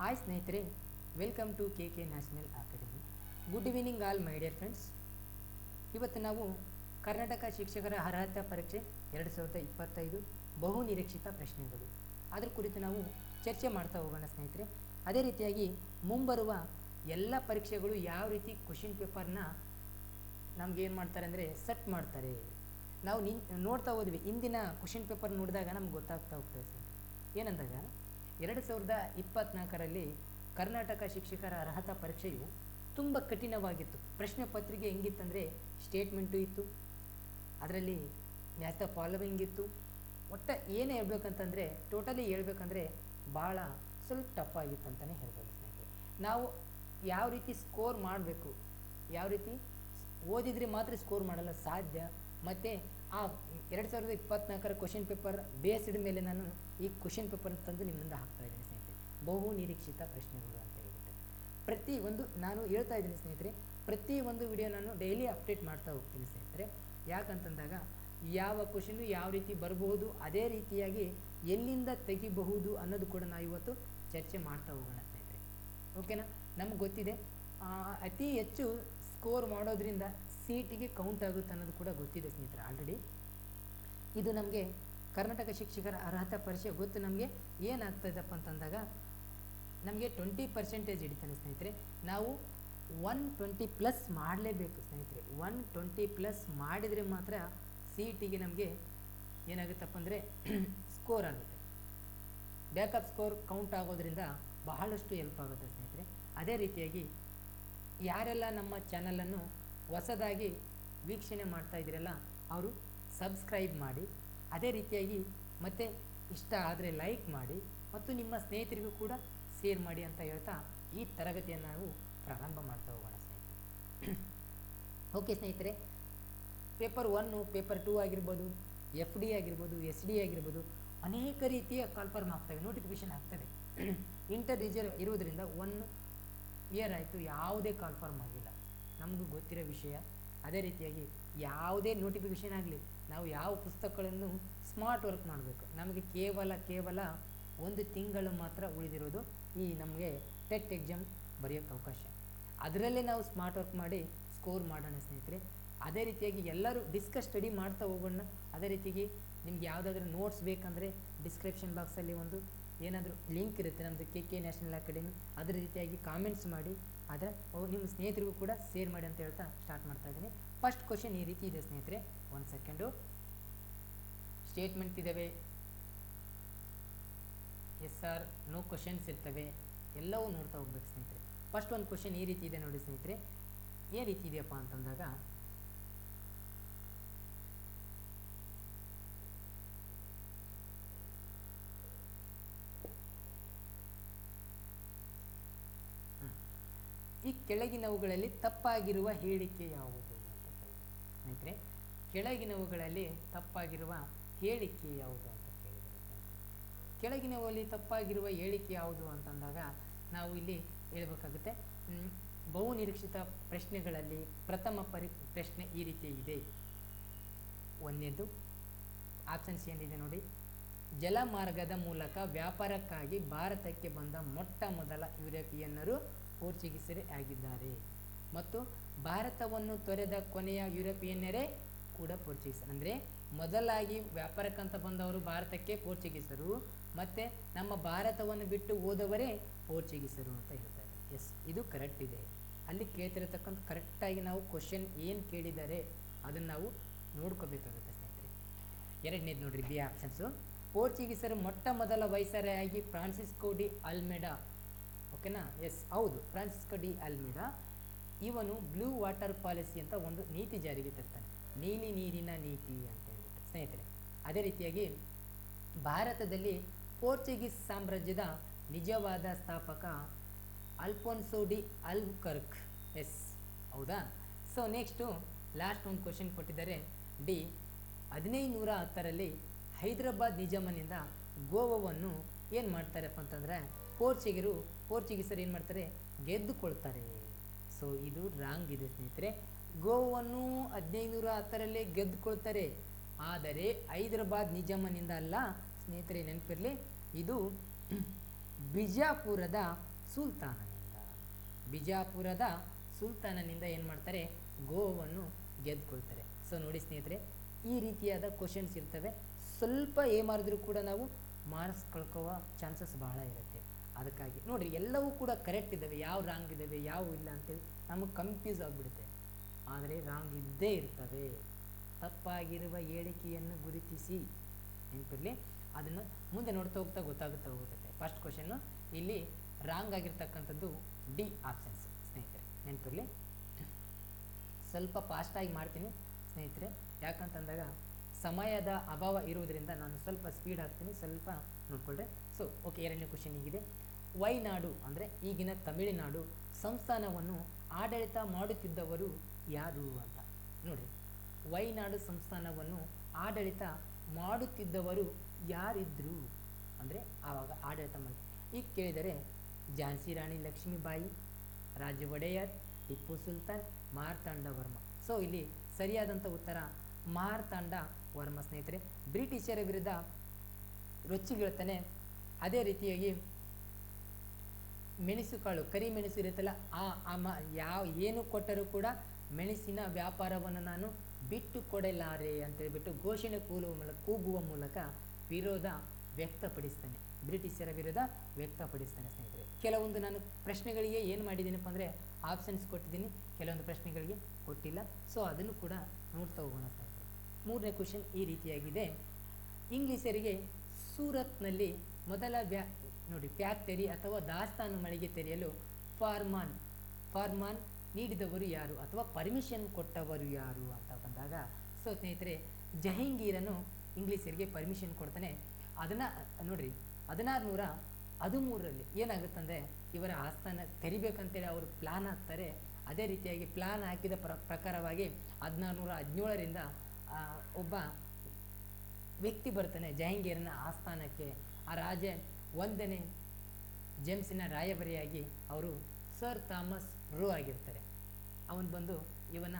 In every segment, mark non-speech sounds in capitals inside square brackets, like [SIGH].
Hi ಸ್ನೇಹಿತರೆ welcome to K K national academy good evening all my dear friends ಇವತ್ತು ನಾವು ಕರ್ನಾಟಕ ಶಿಕ್ಷಕರ ಅರ್ಹತಾ ಪರೀಕ್ಷೆ ಎರಡು ಸಾವಿರದ ಇಪ್ಪತ್ತೈದು ಬಹು ನಿರೀಕ್ಷಿತ ಪ್ರಶ್ನೆಗಳು. ಅದರ ಕುರಿತು ನಾವು ಚರ್ಚೆ ಮಾಡ್ತಾ ಹೋಗೋಣ ಸ್ನೇಹಿತರೆ. ಅದೇ ರೀತಿಯಾಗಿ ಮುಂಬರುವ ಎಲ್ಲ ಪರೀಕ್ಷೆಗಳು ಯಾವ ರೀತಿ ಕ್ವಶನ್ ಪೇಪರ್ನ ನಮ್ಗೆ ಏನು ಮಾಡ್ತಾರೆ ಅಂದರೆ ಸೆಟ್ ಮಾಡ್ತಾರೆ. ನಾವು ನಿನ್, ನೋಡ್ತಾ ಹೋದ್ವಿ ಇಂದಿನ ಕ್ವಶನ್ ಪೇಪರ್ ನೋಡಿದಾಗ ನಮ್ಗೆ ಗೊತ್ತಾಗ್ತಾ ಹೋಗ್ತದೆ. ಸರ್ ಏನಂದಾಗ? ಎರಡು ಸಾವಿರದ ಇಪ್ಪತ್ತ್ನಾಲ್ಕರಲ್ಲಿ ಕರ್ನಾಟಕ ಶಿಕ್ಷಕರ ಅರ್ಹತಾ ಪರೀಕ್ಷೆಯು ತುಂಬ ಕಠಿಣವಾಗಿತ್ತು. ಪ್ರಶ್ನೆ ಪತ್ರಿಕೆ ಹೆಂಗಿತ್ತಂದರೆ ಸ್ಟೇಟ್ಮೆಂಟು ಇತ್ತು, ಅದರಲ್ಲಿ ಮ್ಯಾಥ ಫಾಲೋವಿಂಗ್ ಇತ್ತು. ಒಟ್ಟು ಏನೇ ಹೇಳ್ಬೇಕಂತಂದರೆ ಟೋಟಲಿ ಹೇಳ್ಬೇಕಂದ್ರೆ ಭಾಳ ಸ್ವಲ್ಪ ಟಫ್ ಆಗಿತ್ತು ಅಂತಲೇ ಹೇಳ್ಬೋದು ಸ್ನೇಹಿತರೆ. ನಾವು ಯಾವ ರೀತಿ ಸ್ಕೋರ್ ಮಾಡಬೇಕು, ಯಾವ ರೀತಿ ಓದಿದರೆ ಮಾತ್ರ ಸ್ಕೋರ್ ಮಾಡಲು ಸಾಧ್ಯ ಮತ್ತು ಆ ಎರಡು ಸಾವಿರದ ಇಪ್ಪತ್ನಾಲ್ಕರ ಕ್ವಶನ್ ಪೇಪರ್ ಬೇಸ್ಡ್ ಮೇಲೆ ನಾನು ಈ ಕ್ವಶನ್ ಪೇಪರ್ ತಂದು ನಿಮ್ಮಿಂದ ಮುಂದೆ ಹಾಕ್ತಾ ಇದ್ದೀನಿ ಸ್ನೇಹಿತರೆ. ಬಹು ನಿರೀಕ್ಷಿತ ಪ್ರಶ್ನೆಗಳು ಅಂತ ಹೇಳ್ಬಿಟ್ಟು. ಪ್ರತಿ ಒಂದು ನಾನು ಹೇಳ್ತಾ ಇದ್ದೀನಿ ಸ್ನೇಹಿತರೆ, ಪ್ರತಿ ಒಂದು ವಿಡಿಯೋ ನಾನು ಡೈಲಿ ಅಪ್ಡೇಟ್ ಮಾಡ್ತಾ ಹೋಗ್ತೀನಿ ಸ್ನೇಹಿತರೆ. ಯಾಕಂತಂದಾಗ ಯಾವ ಕ್ವಶನು ಯಾವ ರೀತಿ ಬರಬಹುದು ಅದೇ ರೀತಿಯಾಗಿ ಎಲ್ಲಿಂದ ತೆಗಿಬಹುದು ಅನ್ನೋದು ಕೂಡ ನಾವು ಇವತ್ತು ಚರ್ಚೆ ಮಾಡ್ತಾ ಹೋಗೋಣ ಸ್ನೇಹಿತರೆ. ಓಕೆನಾ ನಮ್ಗೆ ಗೊತ್ತಿದೆ ಅತಿ ಹೆಚ್ಚು ಸ್ಕೋರ್ ಮಾಡೋದ್ರಿಂದ ಸೀಟಿಗೆ ಕೌಂಟ್ ಆಗುತ್ತೆ ಅನ್ನೋದು ಕೂಡ ಗೊತ್ತಿದೆ ಸ್ನೇಹಿತರೆ ಆಲ್ರೆಡಿ ಇದು ನಮಗೆ ಕರ್ನಾಟಕ ಶಿಕ್ಷಕರ ಅರ್ಹತಾ ಪರೀಕ್ಷೆ ಗೊತ್ತು ನಮಗೆ ಏನಾಗ್ತದಪ್ಪ ಅಂತಂದಾಗ, ನಮಗೆ ಟ್ವೆಂಟಿ ಪರ್ಸೆಂಟೇಜ್ ಹಿಡಿತಾನೆ ಸ್ನೇಹಿತರೆ. ನಾವು ಒನ್ ಟ್ವೆಂಟಿ ಪ್ಲಸ್ ಮಾಡಲೇಬೇಕು ಸ್ನೇಹಿತರೆ. ಒನ್ ಟ್ವೆಂಟಿ ಪ್ಲಸ್ ಮಾಡಿದರೆ ಮಾತ್ರ ಸಿ ಟಿಗೆ ನಮಗೆ ಏನಾಗುತ್ತಪ್ಪ ಅಂದರೆ ಸ್ಕೋರ್ [CLEARS THROAT] ಆಗುತ್ತೆ. ಬ್ಯಾಕಪ್ ಸ್ಕೋರ್ ಕೌಂಟ್ ಆಗೋದ್ರಿಂದ ಬಹಳಷ್ಟು ಹೆಲ್ಪ್ ಆಗುತ್ತೆ ಸ್ನೇಹಿತರೆ. ಅದೇ ರೀತಿಯಾಗಿ ಯಾರೆಲ್ಲ ನಮ್ಮ ಚಾನಲನ್ನು ಹೊಸದಾಗಿ ವೀಕ್ಷಣೆ ಮಾಡ್ತಾ ಇದ್ದೀರಲ್ಲ, ಅವರು ಸಬ್ಸ್ಕ್ರೈಬ್ ಮಾಡಿ, ಅದೇ ರೀತಿಯಾಗಿ ಮತ್ತೆ ಇಷ್ಟ ಆದರೆ ಲೈಕ್ ಮಾಡಿ ಮತ್ತು ನಿಮ್ಮ ಸ್ನೇಹಿತರಿಗೂ ಕೂಡ ಶೇರ್ ಮಾಡಿ ಅಂತ ಹೇಳ್ತಾ ಈ ತರಗತಿಯನ್ನು ನಾವು ಪ್ರಾರಂಭ ಮಾಡ್ತಾ ಹೋಗೋಣ ಸ್ನೇಹಿತರೆ. ಓಕೆ ಸ್ನೇಹಿತರೆ ಪೇಪರ್ ಒನ್ನು ಪೇಪರ್ ಟೂ ಆಗಿರ್ಬೋದು ಎಫ್ ಡಿ ಆಗಿರ್ಬೋದು ಎಸ್ ಡಿ ಆಗಿರ್ಬೋದು, ಅನೇಕ ರೀತಿಯ ಕಾಲ್ಫಾರ್ಮ್ ಆಗ್ತವೆ ನೋಟಿಫಿಕೇಶನ್ ಆಗ್ತದೆ ಇಂಟರ್ ರಿಸರ್ವ್ ಇರುವುದರಿಂದ ಒನ್ ಇಯರ್ ಆಯಿತು, ಯಾವುದೇ ಕನ್ಫರ್ಮ್ ಆಗಿಲ್ಲ. ನಮಗೂ ಗೊತ್ತಿರೋ ವಿಷಯ. ಅದೇ ರೀತಿಯಾಗಿ ಯಾವುದೇ ನೋಟಿಫಿಕೇಷನ್ ಆಗಲಿ ನಾವು ಯಾವ ಪುಸ್ತಕಗಳನ್ನು ಸ್ಮಾರ್ಟ್ ವರ್ಕ್ ಮಾಡಬೇಕು. ನಮಗೆ ಕೇವಲ ಕೇವಲ ಒಂದು ತಿಂಗಳು ಮಾತ್ರ ಉಳಿದಿರೋದು ಈ ನಮಗೆ ಟೆಟ್ ಎಕ್ಸಾಮ್ ಬರೆಯೋಕ್ಕೆ ಅವಕಾಶ. ಅದರಲ್ಲೇ ನಾವು ಸ್ಮಾರ್ಟ್ ವರ್ಕ್ ಮಾಡಿ ಸ್ಕೋರ್ ಮಾಡೋಣ ಸ್ನೇಹಿತರೆ. ಅದೇ ರೀತಿಯಾಗಿ ಎಲ್ಲರೂ ಡಿಸ್ಕಸ್ ಸ್ಟಡಿ ಮಾಡ್ತಾ ಹೋಗೋಣ. ಅದೇ ರೀತಿಯಾಗಿ ನಿಮ್ಗೆ ಯಾವುದಾದ್ರೂ ನೋಟ್ಸ್ ಬೇಕಂದರೆ ಡಿಸ್ಕ್ರಿಪ್ಷನ್ ಬಾಕ್ಸಲ್ಲಿ ಒಂದು ಏನಾದರೂ ಲಿಂಕ್ ಇರುತ್ತೆ. ನಮ್ಮದು ಕೆ ಕೆ ನ್ಯಾಷನಲ್ ಅಕಾಡೆಮಿ ಅದರ ರೀತಿಯಾಗಿ ಕಾಮೆಂಟ್ಸ್ ಮಾಡಿ ಅವು ನಿಮ್ಮ ಸ್ನೇಹಿತರಿಗೂ ಕೂಡ ಶೇರ್ ಮಾಡಿ ಅಂತ ಹೇಳ್ತಾ ಸ್ಟಾರ್ಟ್ ಮಾಡ್ತಾ ಇದ್ದೀನಿ. ಫಸ್ಟ್ ಕ್ವಶನ್ ಈ ರೀತಿ ಇದೆ ಸ್ನೇಹಿತರೆ. ಒನ್ ಸೆಕೆಂಡು ಸ್ಟೇಟ್ಮೆಂಟ್ ಇದ್ದಾವೆ ಎಸ್ ಆರ್ ನೋ ಕ್ವಶನ್ಸ್ ಇರ್ತವೆ. ಎಲ್ಲವೂ ನೋಡ್ತಾ ಹೋಗ್ಬೇಕು ಸ್ನೇಹಿತರೆ. ಫಸ್ಟ್ ಒಂದು ಕ್ವಶನ್ ಈ ರೀತಿ ಇದೆ ನೋಡಿ ಸ್ನೇಹಿತರೆ. ಏ ರೀತಿ ಇದೆಯಪ್ಪ ಅಂತಂದಾಗ ಕೆಳಗಿನವುಗಳಲ್ಲಿ ತಪ್ಪಾಗಿರುವ ಹೇಳಿಕೆ ಯಾವುದು? ಸ್ನೇಹಿತರೆ, ಕೆಳಗಿನವುಗಳಲ್ಲಿ ತಪ್ಪಾಗಿರುವ ಹೇಳಿಕೆ ಯಾವುದು ಅಂತ ಕೇಳಿದರೆ? ಕೆಳಗಿನವಲ್ಲಿ ತಪ್ಪಾಗಿರುವ ಹೇಳಿಕೆ ಯಾವುದು ಅಂತಂದಾಗ ನಾವು ಇಲ್ಲಿ ಹೇಳ್ಬೇಕಾಗುತ್ತೆ ಬಹುನಿರೀಕ್ಷಿತ ಬಹು ನಿರೀಕ್ಷಿತ ಪ್ರಶ್ನೆಗಳಲ್ಲಿ ಪ್ರಥಮ ಪರಿ, ಪ್ರಶ್ನೆ ಈ ರೀತಿ ಇದೆ. ಒಂದನೇದು ಆಪ್ಷನ್ಸ್ ಏನಿದೆ ನೋಡಿ. ಜಲಮಾರ್ಗದ ಮೂಲಕ ವ್ಯಾಪಾರಕ್ಕಾಗಿ ಭಾರತಕ್ಕೆ ಬಂದ ಮೊಟ್ಟ ಮೊದಲ ಯುರೋಪಿಯನ್ನರು ಪೋರ್ಚುಗೀಸರೇ ಆಗಿದ್ದಾರೆ. ಮತ್ತು ಭಾರತವನ್ನು ತೊರೆದ ಕೊನೆಯ ಯುರೋಪಿಯನ್ನರೇ ಕೂಡ ಪೋರ್ಚುಗೀಸ್ ಅಂದರೆ ಮೊದಲಾಗಿ ವ್ಯಾಪಾರಕ್ಕಂತ ಬಂದವರು ಭಾರತಕ್ಕೆ ಪೋರ್ಚುಗೀಸರು ಮತ್ತು ನಮ್ಮ ಭಾರತವನ್ನು ಬಿಟ್ಟು ಹೋದವರೇ ಪೋರ್ಚುಗೀಸರು ಅಂತ ಹೇಳ್ತಾರೆ. ಎಸ್ ಇದು ಕರೆಕ್ಟ್ ಇದೆ. ಅಲ್ಲಿ ಕೇಳ್ತಿರತಕ್ಕಂಥ ಕರೆಕ್ಟಾಗಿ ನಾವು ಕ್ವಶನ್ ಏನು ಕೇಳಿದ್ದಾರೆ ಅದನ್ನು ನಾವು ನೋಡ್ಕೋಬೇಕಾಗುತ್ತೆ ಸ್ನೇಹಿತರೆ. ಎರಡನೇದು ನೋಡಿರಿ ಬಿ ಆಪ್ಷನ್ಸು ಪೋರ್ಚುಗೀಸರು ಮೊಟ್ಟ ಮೊದಲ ವೈಸರಾಗಿ ಫ್ರಾನ್ಸಿಸ್ಕೋ ಡಿ ಅಲ್ಮೆಡಾ ಓಕೆನಾ? ಎಸ್ ಹೌದು. ಫ್ರಾನ್ಸಿಸ್ಕೋ ಡಿ ಅಲ್ಮಿಡಾ ಇವನು ಬ್ಲೂ ವಾಟರ್ ಪಾಲಿಸಿ ಅಂತ ಒಂದು ನೀತಿ ಜಾರಿಗೆ ತರ್ತಾನೆ. ನೀಲಿ ನೀರಿನ ನೀತಿ ಅಂತ ಹೇಳ್ಬಿಟ್ಟು. ಸ್ನೇಹಿತರೆ, ಅದೇ ರೀತಿಯಾಗಿ ಭಾರತದಲ್ಲಿ ಪೋರ್ಚುಗೀಸ್ ಸಾಮ್ರಾಜ್ಯದ ನಿಜವಾದ ಸ್ಥಾಪಕ ಅಲ್ಫೋನ್ಸೋ ಡಿ ಅಲ್ಕರ್ಕ್ ಎಸ್ ಹೌದಾ? ಸೊ ನೆಕ್ಸ್ಟು ಲಾಸ್ಟ್ ಒಂದು ಕ್ವಶನ್ ಕೊಟ್ಟಿದ್ದಾರೆ. ಡಿ ಹದಿನೈದು ನೂರ ಹತ್ತರಲ್ಲಿ ಹೈದರಾಬಾದ್ ನಿಜಾಮನಿಂದ ಗೋವಾವನ್ನು ಏನು ಮಾಡ್ತಾರಪ್ಪ ಅಂತಂದರೆ ಪೋರ್ಚುಗೀರು ಪೋರ್ಚುಗೀಸರು ಏನು ಮಾಡ್ತಾರೆ? ಗೆದ್ದುಕೊಳ್ತಾರೆ. ಸೊ ಇದು ರಾಂಗ್ ಇದೆ ಸ್ನೇಹಿತರೆ. ಗೋವಾವನ್ನು ಹದಿನೈದುನೂರ ಹತ್ತರಲ್ಲೇ ಗೆದ್ದುಕೊಳ್ತಾರೆ. ಆದರೆ, ಹೈದರಾಬಾದ್ ನಿಜಾಮನಿಂದ ಅಲ್ಲ. ಸ್ನೇಹಿತರೆ, ನೆನಪಿರಲಿ, ಇದು ಬಿಜಾಪುರದ ಸುಲ್ತಾನನಿಂದ. ಬಿಜಾಪುರದ ಸುಲ್ತಾನನಿಂದ ಏನು ಮಾಡ್ತಾರೆ? ಗೋವನ್ನು ಗೆದ್ದುಕೊಳ್ತಾರೆ. ಸೊ ನೋಡಿ ಸ್ನೇಹಿತರೆ, ಈ ರೀತಿಯಾದ ಕ್ವಶನ್ಸ್ ಇರ್ತವೆ. ಸ್ವಲ್ಪ ಏಮಾರಿದ್ರೂ ಕೂಡ ನಾವು ಮಾರ್ಕ್ಸ್ ಕಳ್ಕೊಳ್ಳೋ ಚಾನ್ಸಸ್ ಬಹಳ ಇರುತ್ತೆ. ಅದಕ್ಕಾಗಿ. ನೋಡಿರಿ, ಎಲ್ಲವೂ ಕೂಡ ಕರೆಕ್ಟ್ ಇದ್ದಾವೆ. ಯಾವ ರಾಂಗ್ ಇದ್ದಾವೆ, ಯಾವ ಇಲ್ಲ ಅಂತೇಳಿ ನಮಗೆ ಕನ್ಫ್ಯೂಸ್ ಆಗಿಬಿಡುತ್ತೆ. ಆದರೆ ರಾಂಗ್ ಇದ್ದೇ ಇರ್ತವೆ ತಪ್ಪಾಗಿರುವ ಹೇಳಿಕೆಯನ್ನು ಗುರುತಿಸಿ ನೆನಪಿರಲಿ ಅದನ್ನು ಮುಂದೆ ನೋಡ್ತಾ ಹೋಗ್ತಾ ಗೊತ್ತಾಗುತ್ತಾ ಹೋಗುತ್ತೆ ಫಸ್ಟ್ ಕ್ವಶನ್ನು ಇಲ್ಲಿ ರಾಂಗ್ ಆಗಿರ್ತಕ್ಕಂಥದ್ದು ಡಿ ಆಪ್ಷನ್ಸ್ ಸ್ನೇಹಿತರೆ. ನೆನಪಿರಲಿ? ಸ್ವಲ್ಪ ಫಾಸ್ಟಾಗಿ ಮಾಡ್ತೀನಿ, ಸ್ನೇಹಿತರೆ. ಯಾಕಂತಂದಾಗ ಸಮಯದ ಅಭಾವ ಇರುವುದರಿಂದ ನಾನು ಸ್ವಲ್ಪ ಸ್ಪೀಡ್ ಹಾಕ್ತೀನಿ, ಸ್ವಲ್ಪ ನೋಡ್ಕೊಳ್ರೆ. ಸೊ ಓಕೆ ಎರಡನೇ ಕ್ವಶನ್ ಹೀಗಿದೆ. ವೈನಾಡು ಅಂದರೆ ಈಗಿನ ತಮಿಳುನಾಡು ಸಂಸ್ಥಾನವನ್ನು ಆಡಳಿತ ಮಾಡುತ್ತಿದ್ದವರು ಯಾರು ಅಂತ ನೋಡಿ ವೈನಾಡು ಸಂಸ್ಥಾನವನ್ನು ಆಡಳಿತ ಮಾಡುತ್ತಿದ್ದವರು ಯಾರಿದ್ರು ಅಂದರೆ ಆವಾಗ ಆಡಳಿತ ಮಾಡಿ ಈಗ ಕೇಳಿದರೆ ಝಾನ್ಸಿ ರಾಣಿ ಲಕ್ಷ್ಮೀಬಾಯಿ, ರಾಜ ಒಡೆಯರ್, ಟಿಪ್ಪು ಸುಲ್ತಾನ್, ಮಾರ್ತಾಂಡ ವರ್ಮ. ಸೊ ಇಲ್ಲಿ ಸರಿಯಾದಂಥ ಉತ್ತರ ಮಾರ್ತಾಂಡ ವರ್ಮ ಸ್ನೇಹಿತರೆ. ಬ್ರಿಟಿಷರ ವಿರುದ್ಧ ರೊಚ್ಚಿಗಿಳ್ತಾನೆ. ಅದೇ ರೀತಿಯಾಗಿ ಮೆಣಸು ಕಾಳು ಕರಿ ಮೆಣಸು ಇರುತ್ತಲ್ಲ, ಆ ಆ ಮ, ಯಾವ ಏನು ಕೊಟ್ಟರೂ ಕೂಡ ಮೆಣಸಿನ ವ್ಯಾಪಾರವನ್ನು ನಾನು ಬಿಟ್ಟು ಕೊಡಲಾರೆ ಅಂತೇಳ್ಬಿಟ್ಟು ಘೋಷಣೆ ಕೂಲುವ ಮೂಲಕ ಕೂಗುವ ಮೂಲಕ ವಿರೋಧ ವ್ಯಕ್ತಪಡಿಸ್ತಾನೆ. ಬ್ರಿಟಿಷರ ವಿರೋಧ ವ್ಯಕ್ತಪಡಿಸ್ತಾನೆ ಸ್ನೇಹಿತರೆ. ಕೆಲವೊಂದು ನಾನು ಪ್ರಶ್ನೆಗಳಿಗೆ ಏನು ಮಾಡಿದ್ದೀನಪ್ಪ ಅಂದರೆ ಆಪ್ಷನ್ಸ್ ಕೊಟ್ಟಿದ್ದೀನಿ. ಕೆಲವೊಂದು ಪ್ರಶ್ನೆಗಳಿಗೆ ಕೊಟ್ಟಿಲ್ಲ. ಸೊ ಅದನ್ನು ಕೂಡ ನೋಡ್ತಾ ಹೋಗೋಣ ಸ್ನೇಹಿತರೆ. ಮೂರನೇ ಕ್ವಶನ್ ಈ ರೀತಿಯಾಗಿದೆ. ಇಂಗ್ಲಿಷರಿಗೆ ಸೂರತ್ನಲ್ಲಿ ಮೊದಲ ಬ್ಯಾ ನೋಡಿ ಫ್ಯಾಕ್ಟರಿ ಅಥವಾ ದಾಸ್ತಾನು ಮಳಿಗೆ ತೆರೆಯಲು ಫಾರ್ಮಾನ್ ಫಾರ್ಮಾನ್ ನೀಡಿದವರು ಯಾರು ಅಥವಾ ಪರ್ಮಿಷನ್ ಕೊಟ್ಟವರು ಯಾರು ಅಂತ ಬಂದಾಗ, ಸೊ ಸ್ನೇಹಿತರೆ, ಜಹಂಗೀರನು ಇಂಗ್ಲೀಷರಿಗೆ ಪರ್ಮಿಷನ್ ಕೊಡ್ತಾನೆ. ಅದನ್ನು, ನೋಡಿರಿ ಹದಿನಾರು ನೂರ ಹದಿಮೂರರಲ್ಲಿ ಏನಾಗುತ್ತಂದರೆ, ಇವರ ಆಸ್ಥಾನ ತೆರಿಬೇಕಂತೇಳಿ ಅವರು ಪ್ಲಾನ್ ಹಾಕ್ತಾರೆ. ಅದೇ ರೀತಿಯಾಗಿ ಪ್ಲಾನ್ ಹಾಕಿದ ಪ್ರ, ಪ್ರಕಾರವಾಗಿ ಹದಿನಾರು ನೂರ ಹದಿನೇಳರಿಂದ ಒಬ್ಬ ವ್ಯಕ್ತಿ ಬರ್ತಾನೆ ಜಹಂಗೀರನ ಆಸ್ಥಾನಕ್ಕೆ. ಆ ರಾಜ ಒಂದನೇ ಜೇಮ್ಸಿನ ರಾಯಭಾರಿಯಾಗಿ ಅವರು ಸರ್ ಥಾಮಸ್ ರೂ ಆಗಿರ್ತಾರೆ. ಅವನು ಬಂದು ಇವನ